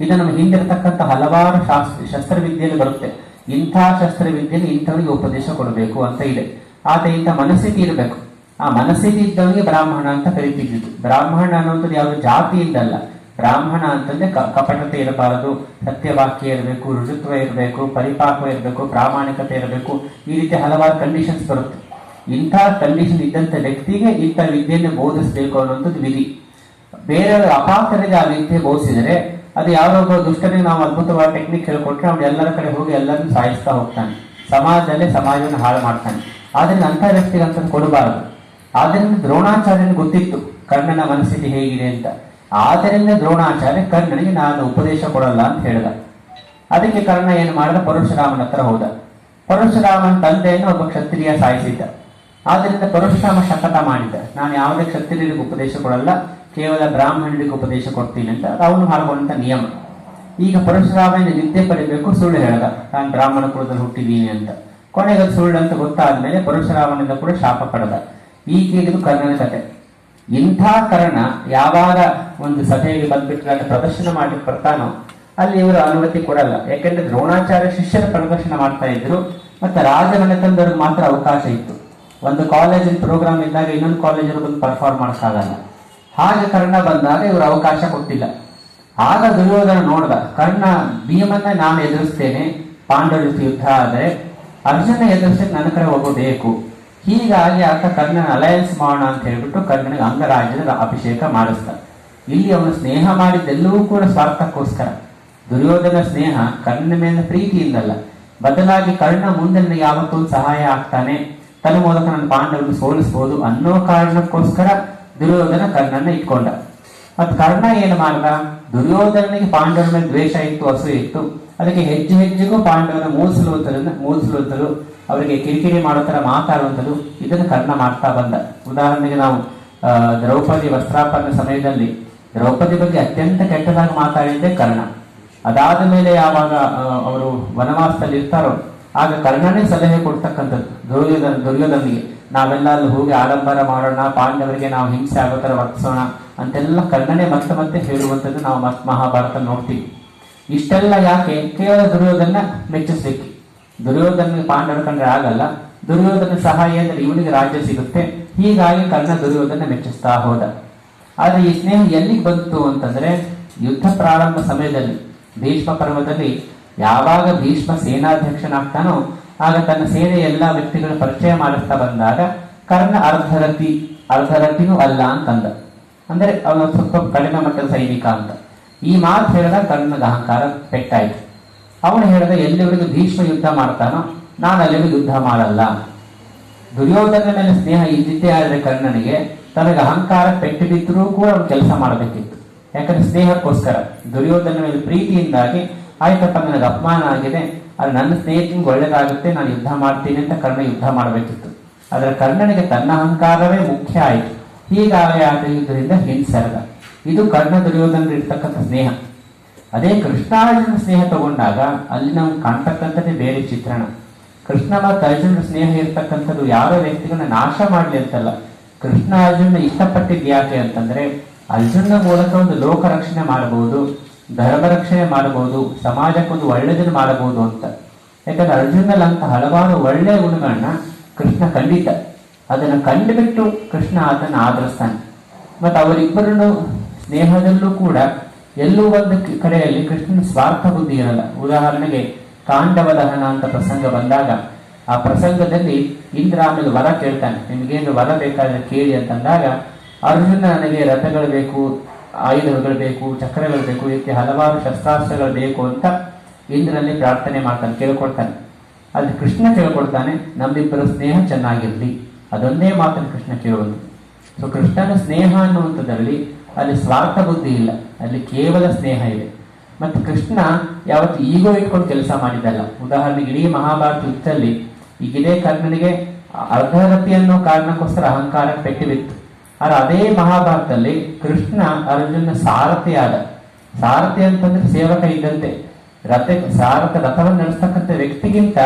ಇದು ನಮ್ಮ ಹಿಂದಿರತಕ್ಕಂಥ ಹಲವಾರು ಶಾಸ್ತ್ರ, ಶಸ್ತ್ರವಿದ್ಯೆಯಲ್ಲಿ ಬರುತ್ತೆ. ಇಂಥ ಶಸ್ತ್ರವಿದ್ಯೆಯಲ್ಲಿ ಇಂಥವರಿಗೆ ಉಪದೇಶ ಕೊಡಬೇಕು ಅಂತ ಇದೆ. ಆದರೆ ಇಂಥ ಮನಸ್ಥಿತಿ ಇರಬೇಕು. ಆ ಮನಸ್ಥಿತಿ ಇದ್ದವನಿಗೆ ಬ್ರಾಹ್ಮಣ ಅಂತ ಕರಿತಿದ್ದು ಬ್ರಾಹ್ಮಣ ಅನ್ನೋದು ಯಾವ ಜಾತಿಯಿಂದಲ್ಲ. ಬ್ರಾಹ್ಮಣ ಅಂತಂದ್ರೆ ಕಪಟತೆ ಇರಬಾರದು, ಸತ್ಯವಾಕ್ಯ ಇರಬೇಕು, ರುಜುತ್ವ ಇರಬೇಕು, ಪರಿಪಾಕ ಇರಬೇಕು, ಪ್ರಾಮಾಣಿಕತೆ ಇರಬೇಕು, ಈ ರೀತಿ ಹಲವಾರು ಕಂಡೀಷನ್ಸ್ ಬರುತ್ತೆ. ಇಂಥ ಕಂಡೀಷನ್ ಇದ್ದಂಥ ವ್ಯಕ್ತಿಗೆ ಇಂಥ ವಿದ್ಯೆಯನ್ನು ಬೋಧಿಸಬೇಕು ಅನ್ನುವಂಥದ್ದು ವಿಧಿ. ಬೇರೆಯವರು ಅಪಾತ್ರರಿಗೆ ಆ ವಿದ್ಯೆ ಬೋಧಿಸಿದರೆ, ಅದು ಯಾರೊಬ್ಬ ದುಷ್ಟನಿಗೆ ನಾವು ಅದ್ಭುತವಾದ ಟೆಕ್ನಿಕ್ ಹೇಳ್ಕೊಟ್ರೆ ಅವ್ನು ಎಲ್ಲರ ಕಡೆ ಹೋಗಿ ಎಲ್ಲರನ್ನು ಸಾಯಿಸ್ತಾ ಹೋಗ್ತಾನೆ. ಸಮಾಜದಲ್ಲೇ ಸಮಾಜವನ್ನು ಹಾಳು ಮಾಡ್ತಾನೆ. ಆದ್ರಿಂದ ಅಂಥ ವ್ಯಕ್ತಿಗೆ ಅಂತ ಕೊಡಬಾರದು. ಆದ್ದರಿಂದ ದ್ರೋಣಾಚಾರ್ಯನ ಗೊತ್ತಿತ್ತು, ಕರ್ಣನ ಮನಸ್ಥಿತಿ ಹೇಗಿದೆ ಅಂತ. ಆದ್ದರಿಂದ ದ್ರೋಣಾಚಾರ್ಯ ಕರ್ಣನಿಗೆ ನಾನು ಉಪದೇಶ ಕೊಡಲ್ಲ ಅಂತ ಹೇಳಿದ. ಅದಕ್ಕೆ ಕರ್ಣ ಏನು ಮಾಡಿದ? ಪರಶುರಾಮನ ಹತ್ರ ಹೋದ. ಪರಶುರಾಮನ ತಂದೆಯನ್ನು ಒಬ್ಬ ಕ್ಷತ್ರಿಯ ಸಾಯಿಸಿದ್ದ. ಆದ್ದರಿಂದ ಪರಶುರಾಮ ಶಪಥ ಮಾಡಿದ್ದ. ನಾನು ಯಾವುದೇ ಕ್ಷತ್ರಿಯರಿಗೆ ಉಪದೇಶ ಕೊಡಲ್ಲ, ಕೇವಲ ಬ್ರಾಹ್ಮಣರಿಗೆ ಉಪದೇಶ ಕೊಡ್ತೀನಿ ಅಂತ ಅವನು ಮಾಡಿಕೊಂಡಂತ ನಿಯಮ. ಈಗ ಪರಶುರಾಮನ ನಿದ್ದೆ ಪಡಿಬೇಕು ಸುಳ್ಳು ಹೇಳದ. ನಾನು ಬ್ರಾಹ್ಮಣ ಕುಲದಲ್ಲಿ ಹುಟ್ಟಿದ್ದೀನಿ ಅಂತ. ಕೊನೆಗೆ ಸುಳ್ಳು ಅಂತ ಗೊತ್ತಾದ್ಮೇಲೆ ಪರಶುರಾಮನಿಂದ ಕೂಡ ಶಾಪ ಪಡೆದ. ಈಗ ಇದು ಕರ್ಣನ ಕತೆ. ಇಂಥ ಕರ್ಣ ಯಾವಾಗ ಒಂದು ಸಭೆಯಲ್ಲಿ ಬಂದ್ಬಿಟ್ಟು ಪ್ರದರ್ಶನ ಮಾಡಿ ಬರ್ತಾನೋ, ಅಲ್ಲಿ ಇವರು ಅನುಮತಿ ಕೊಡಲ್ಲ. ಯಾಕೆಂದ್ರೆ ದ್ರೋಣಾಚಾರ್ಯ ಶಿಷ್ಯರ ಪ್ರದರ್ಶನ ಮಾಡ್ತಾ ಇದ್ರು, ಮತ್ತೆ ರಾಜಮನೆತನದವ್ರಿಗೆ ಮಾತ್ರ ಅವಕಾಶ ಇತ್ತು. ಒಂದು ಕಾಲೇಜಿನ ಪ್ರೋಗ್ರಾಮ್ ಇದ್ದಾಗ ಇನ್ನೊಂದು ಕಾಲೇಜಲ್ಲಿ ಬಂದು ಪರ್ಫಾರ್ಮ್ ಮಾಡೋಕ್ಕಾಗಲ್ಲ. ಹಾಗೆ ಕರ್ಣ ಬಂದಾಗ ಇವರು ಅವಕಾಶ ಕೊಟ್ಟಿಲ್ಲ. ಆಗ ದುರ್ಯೋಧನ ನೋಡ್ದ, ಕರ್ಣ ಭೀಮನ್ನ ನಾನು ಎದುರಿಸ್ತೇನೆ ಪಾಂಡವ ಯುದ್ಧ ಆದರೆ ಅರ್ಜುನ ಎದುರಿಸಿ ನನ್ನ ಕಡೆ ಹೋಗಬೇಕು. ಹೀಗಾಗಿ ಆತ ಕರ್ಣನ ಅಲಯನ್ಸ್ ಮಾಡೋಣ ಅಂತ ಹೇಳ್ಬಿಟ್ಟು ಕರ್ಣನಿಗೆ ಅಂಗರಾಜ್ಯದ ಅಭಿಷೇಕ ಮಾಡಿಸ್ತಾರೆ ಇಲ್ಲಿ ಅವನು ಸ್ನೇಹ ಮಾಡಿದ್ದೆಲ್ಲವೂ ಕೂಡ ಸ್ವಾರ್ಥಕ್ಕೋಸ್ಕರ. ದುರ್ಯೋಧನ ಸ್ನೇಹ ಕರ್ಣನ ಮೇಲೆ ಪ್ರೀತಿ ಇಲ್ಲಲ್ಲ ಬದಲಾಗಿ ಕರ್ಣ ಮುಂದೆ ನನಗೆ ಯಾವತ್ತೂ ಸಹಾಯ ಆಗ್ತಾನೆ. ತನ್ನ ಮೂಲಕ ನನ್ನ ಪಾಂಡವರನ್ನು ಸೋಲಿಸಬಹುದು ಅನ್ನೋ ಕಾರಣಕ್ಕೋಸ್ಕರ ದುರ್ಯೋಧನ ಕರ್ಣನ ಇಟ್ಕೊಂಡ. ಮತ್ ಕರ್ಣ ಏನು ಮಾಡ್ದ? ದುರ್ಯೋಧನನಿಗೆ ಪಾಂಡವರ ಮೇಲೆ ದ್ವೇಷ ಇತ್ತು ಹಸು ಇತ್ತು. ಅದಕ್ಕೆ ಹೆಜ್ಜೆ ಹೆಜ್ಜೆಗೂ ಪಾಂಡವನ ಮೂಸಲು ಮೂಲಿಸಲುವಂಥದ್ದು ಅವರಿಗೆ ಕಿರಿಕಿರಿ ಮಾಡೋ ಥರ ಮಾತಾಡುವಂಥದ್ದು ಇದನ್ನು ಕರ್ಣ ಮಾಡ್ತಾ ಬಂದ. ಉದಾಹರಣೆಗೆ ನಾವು ದ್ರೌಪದಿ ವಸ್ತ್ರಾಪರಣ ಸಮಯದಲ್ಲಿ, ದ್ರೌಪದಿ ಬಗ್ಗೆ ಅತ್ಯಂತ ಕೆಟ್ಟದಾಗಿ ಮಾತಾಡಿದ್ದೇ ಕರ್ಣ. ಅದಾದ ಮೇಲೆ ಯಾವಾಗ ಅವರು ವನವಾಸದಲ್ಲಿ ಇರ್ತಾರೋ, ಆಗ ಕರ್ಣನೇ ಸಲಹೆ ಕೊಡ್ತಕ್ಕಂಥದ್ದು ದುರ್ಯೋಧನ ದುರ್ಯೋಧನಿಗೆ. ನಾವೆಲ್ಲ ಅಲ್ಲಿ ಹೋಗಿ ಆಡಂಬರ ಮಾಡೋಣ, ಪಾಂಡವರಿಗೆ ನಾವು ಹಿಂಸೆ ಆಗೋ ಥರ ವರ್ತಿಸೋಣ ಅಂತೆಲ್ಲ ಕರ್ಣನೇ ಮತ್ತೆ ಮತ್ತೆ ಹೇಳುವಂಥದ್ದು ನಾವು ಮಹಾಭಾರತ ನೋಡ್ತೀವಿ. ಇಷ್ಟೆಲ್ಲ ಯಾಕೆ? ಕೇವಲ ದುರ್ಯೋಧನ ಮೆಚ್ಚಿಸ್ಲಿಕ್ಕೆ. ದುರ್ಯೋಧನ ಪಾಂಡವರ ಕಂಡ್ರೆ ಆಗಲ್ಲ. ದುರ್ಯೋಧನ ಸಹಾಯ ಅಂದ್ರೆ ಇವನಿಗೆ ರಾಜ್ಯ ಸಿಗುತ್ತೆ. ಹೀಗಾಗಿ ಕರ್ಣ ದುರ್ಯೋಧನ ಮೆಚ್ಚಿಸ್ತಾ ಹೋದ. ಆದರೆ ಈ ಸ್ನೇಹ ಎಲ್ಲಿಗೆ ಬಂತು ಅಂತಂದ್ರೆ ಯುದ್ಧ ಪ್ರಾರಂಭ ಸಮಯದಲ್ಲಿ, ಭೀಷ್ಮ ಪರ್ವದಲ್ಲಿ ಯಾವಾಗ ಭೀಷ್ಮ ಸೇನಾಧ್ಯಕ್ಷನಾಗ್ತಾನೋ, ಆಗ ತನ್ನ ಸೇನೆಯ ಎಲ್ಲ ವ್ಯಕ್ತಿಗಳ ಪರಿಚಯ ಮಾಡಿಸ್ತಾ ಬಂದಾಗ ಕರ್ಣ ಅರ್ಧರತಿ, ಅರ್ಧರತಿನೂ ಅಲ್ಲ ಅಂತಂದ. ಅಂದ್ರೆ ಅವನು ಸ್ವಲ್ಪ ಕಡಿಮೆ ಮಟ್ಟದ ಸೈನಿಕ ಅಂತ. ಈ ಮಾತು ಹೇಳಿದಾಗ ಕರ್ಣದ ಅಹಂಕಾರ ಪೆಟ್ಟಾಯ್ತು. ಅವನು ಹೇಳಿದ, ಎಲ್ಲಿವರೆಗೂ ಭೀಷ್ಮ ಯುದ್ಧ ಮಾಡ್ತಾನೋ ನಾನು ಅಲ್ಲಿವರೆಗೂ ಯುದ್ಧ ಮಾಡಲ್ಲ. ದುರ್ಯೋಧನ ಮೇಲೆ ಸ್ನೇಹ ಇದ್ದಿದ್ದೇ ಆದರೆ ಕರ್ಣನಿಗೆ ತನಗೆ ಅಹಂಕಾರ ಪೆಟ್ಟು ಬಿದ್ದರೂ ಕೂಡ ಅವನು ಕೆಲಸ ಮಾಡಬೇಕಿತ್ತು. ಯಾಕಂದ್ರೆ ಸ್ನೇಹಕ್ಕೋಸ್ಕರ ದುರ್ಯೋಧನ ಮೇಲೆ ಪ್ರೀತಿಯಿಂದಾಗಿ ಆಯ್ತಪ್ಪ ನನಗೆ ಅಪಮಾನ ಆಗಿದೆ ಅದು ನನ್ನ ಸ್ನೇಹಿತನಿಗೆ ಒಳ್ಳೇದಾಗುತ್ತೆ, ನಾನು ಯುದ್ಧ ಮಾಡ್ತೀನಿ ಅಂತ ಕರ್ಣ ಯುದ್ಧ ಮಾಡಬೇಕಿತ್ತು. ಆದರೆ ಕರ್ಣನಿಗೆ ತನ್ನ ಅಹಂಕಾರವೇ ಮುಖ್ಯ ಆಯಿತು. ಹೀಗಾಗಿ ಆತ ಯುದ್ಧದಿಂದ ಹಿಂಸೆರದ ಇದು ಕರ್ಣ ದುರ್ಯೋಧನ ಇರ್ತಕ್ಕಂಥ ಸ್ನೇಹ. ಅದೇ ಕೃಷ್ಣಾರ್ಜುನ ಸ್ನೇಹ ತಗೊಂಡಾಗ ಅಲ್ಲಿ ನಾವು ಕಾಣ್ತಕ್ಕಂಥದ್ದೇ ಬೇರೆ ಚಿತ್ರಣ. ಕೃಷ್ಣ ಮತ್ತು ಅರ್ಜುನ ಸ್ನೇಹ ಇರ್ತಕ್ಕಂಥದ್ದು ಯಾರೋ ವ್ಯಕ್ತಿಗಳನ್ನ ನಾಶ ಮಾಡಲಿ ಅಂತಲ್ಲ. ಕೃಷ್ಣ ಅರ್ಜುನ ಇಷ್ಟಪಟ್ಟಿದ್ದು ಯಾಕೆ ಅಂತಂದ್ರೆ ಅರ್ಜುನ ಮೂಲಕ ಒಂದು ಲೋಕ ರಕ್ಷಣೆ ಮಾಡಬಹುದು, ಧರ್ಮ ರಕ್ಷಣೆ ಮಾಡಬಹುದು ಸಮಾಜಕ್ಕೊಂದು ಒಳ್ಳೆಯದನ್ನು ಮಾಡಬಹುದು ಅಂತ. ಯಾಕಂದ್ರೆ ಅರ್ಜುನಲ್ಲಿ ಅಂತ ಹಲವಾರು ಒಳ್ಳೆಯ ಗುಣಗಳನ್ನ ಕೃಷ್ಣ ಕಂಡಿದ್ದ. ಅದನ್ನು ಕಂಡುಬಿಟ್ಟು ಕೃಷ್ಣ ಆತನ ಆಧರಿಸ್ತಾನೆ ಮತ್ತು ಅವರಿಬ್ಬರನ್ನು ಸ್ನೇಹದಲ್ಲೂ ಕೂಡ ಎಲ್ಲೂ ಒಂದು ಕಡೆಯಲ್ಲಿ ಕೃಷ್ಣನ ಸ್ವಾರ್ಥ ಬುದ್ಧಿ ಇರಲ್ಲ. ಉದಾಹರಣೆಗೆ ಕಾಂಡವ ದಹನ ಅಂತ ಪ್ರಸಂಗ ಬಂದಾಗ ಆ ಪ್ರಸಂಗದಲ್ಲಿ ಇಂದ್ರ ಆಮೇಲೆ ವರ ಕೇಳ್ತಾನೆ. ನಿಮಗೇನು ವರ ಬೇಕಾದ್ರೆ ಕೇಳಿ ಅಂತಂದಾಗ ಅರ್ಜುನ ನನಗೆ ರಥಗಳು ಬೇಕು, ಆಯುಧಗಳು ಬೇಕು, ಚಕ್ರಗಳು ಬೇಕು ಇದಕ್ಕೆ ಹಲವಾರು ಶಸ್ತ್ರಾಸ್ತ್ರಗಳು ಬೇಕು ಅಂತ ಇಂದ್ರಲ್ಲಿ ಪ್ರಾರ್ಥನೆ ಮಾಡ್ತಾನೆ, ಕೇಳ್ಕೊಡ್ತಾನೆ. ಅಲ್ಲಿ ಕೃಷ್ಣ ಕೇಳ್ಕೊಡ್ತಾನೆ, ನಮ್ಮಿಬ್ಬರ ಸ್ನೇಹ ಚೆನ್ನಾಗಿರಲಿ. ಅದೊಂದೇ ಮಾತನ್ನು ಕೃಷ್ಣ ಕೇಳೋದು ಸೊ ಕೃಷ್ಣನ ಸ್ನೇಹ ಅನ್ನುವಂಥದ್ರಲ್ಲಿ ಅಲ್ಲಿ ಸ್ವಾರ್ಥ ಬುದ್ಧಿ ಇಲ್ಲ. ಅಲ್ಲಿ ಕೇವಲ ಸ್ನೇಹ ಇದೆ. ಮತ್ತು ಕೃಷ್ಣ ಯಾವತ್ತು ಈಗೋ ಇಟ್ಕೊಂಡು ಕೆಲಸ ಮಾಡಿದಲ್ಲ ಉದಾಹರಣೆಗೆ ಇಡೀ ಮಹಾಭಾರತ ಯುದ್ಧದಲ್ಲಿ ಈಗ ಇದೇ ಕರ್ಣನಿಗೆ ಅರ್ಧರತಿ ಅನ್ನೋ ಕಾರಣಕ್ಕೋಸ್ಕರ ಅಹಂಕಾರ ಪೆಟ್ಟಿಬಿತ್ತು. ಆದ್ರೆ ಅದೇ ಮಹಾಭಾರತದಲ್ಲಿ ಕೃಷ್ಣ ಅರ್ಜುನ ಸಾರಥಿಯಾದ ಸಾರಥಿ ಅಂತಂದ್ರೆ ಸೇವಕ ಇದ್ದಂತೆ. ರಥ, ಸಾರಥ ರಥವನ್ನು ನಡೆಸ್ತಕ್ಕಂಥ ವ್ಯಕ್ತಿಗಿಂತ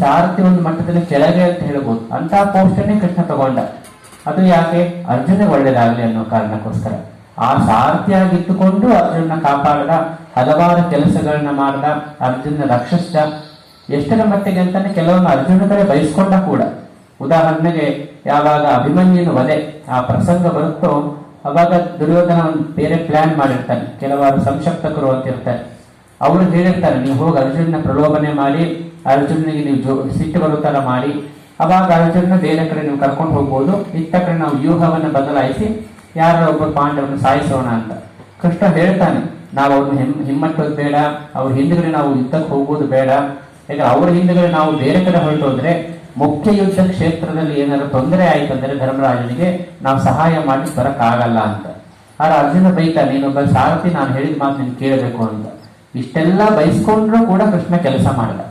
ಸಾರಥಿ ಒಂದು ಮಟ್ಟದಲ್ಲಿ ಕೆಳಗೆ ಅಂತ ಹೇಳ್ಬೋದು. ಅಂತ ಪೋಸ್ಟನ್ನೇ ಕೃಷ್ಣ ತಗೊಂಡ. ಅದು ಯಾಕೆ? ಅರ್ಜುನ ಒಳ್ಳೇದಾಗಲಿ ಅನ್ನೋ ಕಾರಣಕ್ಕೋಸ್ಕರ. ಆ ಸಾರಥಿಯಾಗಿಟ್ಟುಕೊಂಡು ಅರ್ಜುನ ಕಾಪಾಡದ, ಹಲವಾರು ಕೆಲಸಗಳನ್ನ ಮಾಡ್ದ ಅರ್ಜುನ ರಕ್ಷಿಸ್ದ. ಎಷ್ಟರ ಮಟ್ಟಿಗೆ ಅಂತಾನೆ ಕೆಲವೊಮ್ಮೆ ಅರ್ಜುನ ಕಡೆ ಬಯಸ್ಕೊಂಡ ಕೂಡ. ಉದಾಹರಣೆಗೆ, ಯಾವಾಗ ಅಭಿಮನ್ಯುನ ವಧೆ, ಆ ಪ್ರಸಂಗ ಬರುತ್ತೋ, ಅವಾಗ ದುರ್ಯೋಧನ ಬೇರೆ ಪ್ಲಾನ್ ಮಾಡಿರ್ತಾನೆ. ಕೆಲವಾರು ಸಂಶಕ್ತಕರು ಅಂತಿರ್ತಾರೆ ಅವರು ಹೇಳಿರ್ತಾರೆ, ನೀವು ಹೋಗಿ ಅರ್ಜುನ ಪ್ರಲೋಭನೆ ಮಾಡಿ ಅರ್ಜುನಿಗೆ ನೀವು ಜೋ, ಸಿಟ್ಟು ಬರೋ ಥರ ಮಾಡಿ. ಅವಾಗ ಅರ್ಜುನ ಬೇರೆ ಕಡೆ ನೀವು ಕರ್ಕೊಂಡು ಹೋಗ್ಬೋದು. ಇತ್ತ ಕಡೆ ನಾವು ವ್ಯೂಹವನ್ನು ಬದಲಾಯಿಸಿ ಯಾರ ಒಬ್ಬ ಪಾಂಡವನ್ನು ಸಾಯಿಸೋಣ ಅಂತ. ಕೃಷ್ಣ ಹೇಳ್ತಾನೆ, ನಾವು ಅವ್ರನ್ನ ಹಿಮ್ ಹಿಮ್ಮಟ್ಟೋದು ಬೇಡ, ಅವ್ರ ಹಿಂದ್ಗಡೆ ನಾವು ಯುದ್ಧಕ್ಕೆ ಹೋಗೋದು ಬೇಡ. ಯಾಕಂದ್ರೆ ಅವ್ರ ಹಿಂದ್ಗಡೆ ನಾವು ಬೇರೆ ಕಡೆ ಹೊರಟೋದ್ರೆ ಮುಖ್ಯ ಯುದ್ಧ ಕ್ಷೇತ್ರದಲ್ಲಿ ಏನಾದ್ರು ತೊಂದರೆ ಆಯ್ತಂದ್ರೆ ಧರ್ಮರಾಜನಿಗೆ ನಾವು ಸಹಾಯ ಮಾಡಿ ಬರಕ್ಕಾಗಲ್ಲ ಅಂತ. ಆದ್ರೆ ಅರ್ಜುನ ಬೈತಾನೆ, ನೀನೊಬ್ಬ ಸಾರಥಿ, ನಾನು ಹೇಳಿದ ಮಾತು ನೀನು ಕೇಳಬೇಕು ಅಂತ. ಇಷ್ಟೆಲ್ಲ ಬಯಸ್ಕೊಂಡ್ರೂ ಕೂಡ ಕೃಷ್ಣ ಕೆಲಸ ಮಾಡಲ್ಲ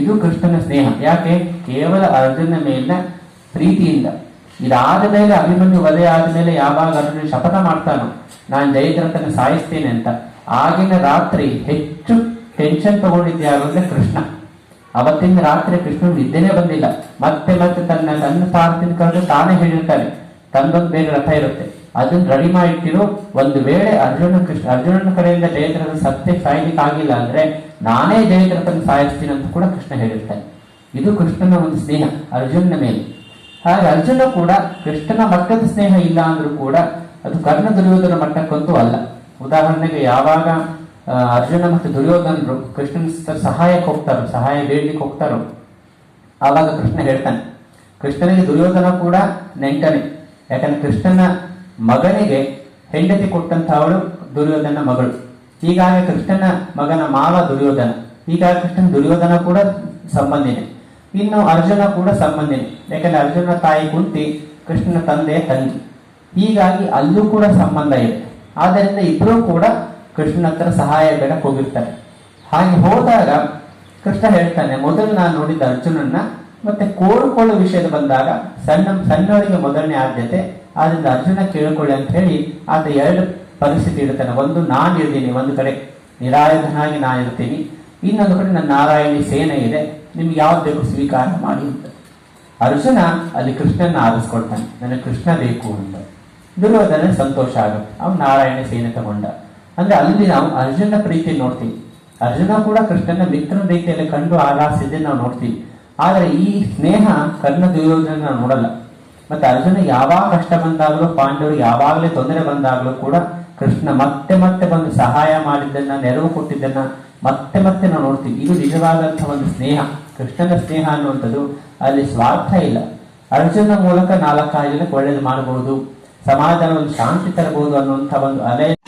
ಇದು ಕೃಷ್ಣನ ಸ್ನೇಹ. ಯಾಕೆ? ಕೇವಲ ಅರ್ಜುನ ಮೇಲಿನ ಪ್ರೀತಿಯಿಂದ. ಇದಾದ ಮೇಲೆ ಅಭಿಮನ್ಯು ವಧೆ ಆದ್ಮೇಲೆ ಯಾವಾಗ ಅರ್ಜುನ ಶಪಥ ಮಾಡ್ತಾನೋ, ನಾನು ಜಯದ್ರಥನ ಸಾಯಿಸ್ತೇನೆ ಅಂತ. ಆಗಿನ ರಾತ್ರಿ ಹೆಚ್ಚು ಟೆನ್ಷನ್ ತಗೊಂಡಿದ್ದೆ ಯಾರು ಕೃಷ್ಣ. ಅವತ್ತಿನ ರಾತ್ರಿ ಕೃಷ್ಣ ನಿದ್ದೆನೆ ಬಂದಿಲ್ಲ. ಮತ್ತೆ ಮತ್ತೆ ತನ್ನ ತನ್ನ ಸಾರ್ಥಿನ ಕರೆದು ತಾನೇ ಹೇಳಿರ್ತಾನೆ, ತಂದೊಂದು ಬೇರೆ ರಥ ಇರುತ್ತೆ. ಅದನ್ನ ರೆಡಿ ಮಾಡಿಟ್ಟಿರು. ಒಂದು ವೇಳೆ ಅರ್ಜುನ ಕೃಷ್ಣ, ಅರ್ಜುನನ ಕಡೆಯಿಂದ ಜಯದ್ರಥ ಸತ್ಯ ಸಾಯ್ಲಿಕ್ಕೆ ಆಗಿಲ್ಲ ಅಂದ್ರೆ ನಾನೇ ಜಯದ್ರಥನ ಸಾಯಿಸ್ತೀನಿ ಅಂತ ಕೂಡ ಕೃಷ್ಣ ಹೇಳಿರ್ತಾನೆ. ಇದು ಕೃಷ್ಣನ ಒಂದು ಸ್ನೇಹ, ಅರ್ಜುನನ ಮೇಲೆ. ಹಾಗೆ ಅರ್ಜುನ ಕೂಡ ಕೃಷ್ಣನ ಮಟ್ಟದ ಸ್ನೇಹ ಇಲ್ಲ ಅಂದ್ರೂ ಕೂಡ ಅದು ಕರ್ಣ ದುರ್ಯೋಧನ ಮಟ್ಟಕ್ಕಂತೂ ಅಲ್ಲ. ಉದಾಹರಣೆಗೆ ಯಾವಾಗ ಅರ್ಜುನ ಮತ್ತು ದುರ್ಯೋಧನರು ಕೃಷ್ಣನ ಸಹಾಯಕ್ಕೆ ಹೋಗ್ತಾರೋ, ಸಹಾಯ ಬೇಡಿಕೆ ಹೋಗ್ತಾರೋ, ಆವಾಗ ಕೃಷ್ಣ ಹೇಳ್ತಾನೆ. ಕೃಷ್ಣನಿಗೆ ದುರ್ಯೋಧನ ಕೂಡ ನೆಂಟನೇ. ಯಾಕಂದ್ರೆ ಕೃಷ್ಣನ ಮಗನಿಗೆ ಹೆಂಡತಿ ಕೊಟ್ಟಂತ ಅವಳು ದುರ್ಯೋಧನ ಮಗಳು. ಹೀಗಾಗಿ ಕೃಷ್ಣನ ಮಗನ ಮಾವ ದುರ್ಯೋಧನ. ಹೀಗಾಗಿ ಕೃಷ್ಣನ ದುರ್ಯೋಧನ ಕೂಡ ಸಂಬಂಧಿನೇ. ಇನ್ನು ಅರ್ಜುನ ಕೂಡ ಸಂಬಂಧಿನಿ. ಯಾಕಂದ್ರೆ ಅರ್ಜುನ ತಾಯಿ ಕುಂತಿ ಕೃಷ್ಣನ ತಂದೆ ತಂಗಿ. ಹೀಗಾಗಿ ಅಲ್ಲೂ ಕೂಡ ಸಂಬಂಧ ಇದೆ. ಆದ್ದರಿಂದ ಇಬ್ಬರೂ ಕೂಡ ಕೃಷ್ಣನ ಹತ್ರ ಸಹಾಯ ಬೇಡಕ್ಕೆ ಹೋಗಿರ್ತಾರೆ ಹಾಗೆ ಹೋದಾಗ ಕೃಷ್ಣ ಹೇಳ್ತಾನೆ, ಮೊದಲು ನಾನು ನೋಡಿದ ಅರ್ಜುನನ್ನ ಮತ್ತೆ ಕೋರುಕೊಳ್ಳುವ ವಿಷಯದ ಬಂದಾಗ ಸಣ್ಣ, ಸಣ್ಣವರಿಗೆ ಮೊದಲನೇ ಆದ್ಯತೆ. ಆದ್ರಿಂದ ಅರ್ಜುನ ಕೇಳಿಕೊಳ್ಳಿ ಅಂತ ಹೇಳಿ ಆತ ಎರಡು ಪರಿಸ್ಥಿತಿ ಇಡ್ತಾನೆ ಒಂದು ನಾನು ಇರ್ತೀನಿ ಒಂದು ಕಡೆ ನಿರಾಯುಧನಾಗಿ ನಾನು ಇರ್ತೀನಿ ಇನ್ನೊಂದು ಕಡೆ ನನ್ನ ನಾರಾಯಣಿ ಸೇನೆ ಇದೆ. ನಿಮ್ಗೆ ಯಾವ್ದು ಬೇಕು ಸ್ವೀಕಾರ ಮಾಡಿ ಅಂತ. ಅರ್ಜುನ ಅಲ್ಲಿ ಕೃಷ್ಣನ ಆರಿಸ್ಕೊಳ್ತಾನೆ. ನನಗೆ ಕೃಷ್ಣ ಬೇಕು ಅಂತ. ದುರ್ಯೋಧನ ಸಂತೋಷ ಆಗುತ್ತೆ. ಅವ್ನು ನಾರಾಯಣ ಸೇನೆ ತಗೊಂಡ. ಅಂದ್ರೆ ಅಲ್ಲಿ ನಾವು ಅರ್ಜುನ ಪ್ರೀತಿ ನೋಡ್ತೀವಿ. ಅರ್ಜುನ ಕೂಡ ಕೃಷ್ಣನ ಮಿತ್ರನ ರೀತಿಯಲ್ಲಿ ಕಂಡು ಆರಾಸಿದ್ದೆ ನಾವು ನೋಡ್ತೀವಿ. ಆದರೆ ಈ ಸ್ನೇಹ ಕರ್ಣ ದುರ್ಯೋಧನ ನಾವು ನೋಡಲ್ಲ. ಮತ್ತೆ ಅರ್ಜುನ ಯಾವಾಗ ಕಷ್ಟ ಬಂದಾಗಲೂ, ಪಾಂಡವರು ಯಾವಾಗಲೇ ತೊಂದರೆ ಬಂದಾಗಲೂ ಕೂಡ ಕೃಷ್ಣ ಮತ್ತೆ ಮತ್ತೆ ಬಂದು ಸಹಾಯ ಮಾಡಿದ್ದನ್ನ, ನೆರವು ಕೊಟ್ಟಿದ್ದನ್ನ ಮತ್ತೆ ಮತ್ತೆ ನಾವು ನೋಡ್ತೀವಿ. ಇದು ನಿಜವಾದಂತಹ ಒಂದು ಸ್ನೇಹ. ಕೃಷ್ಣನ ಸ್ನೇಹ ಅನ್ನುವಂಥದ್ದು ಅಲ್ಲಿ ಸ್ವಾರ್ಥ ಇಲ್ಲ. ಅರ್ಜುನ ಮೂಲಕ ನಾಲ್ಕು ಜನಕ್ಕೆ ಒಳ್ಳೇದು ಮಾಡಬಹುದು. ಸಮಾಜವನ್ನು ಶಾಂತಿ ತರಬಹುದು ಅನ್ನುವಂಥ ಒಂದು ಅಲೆ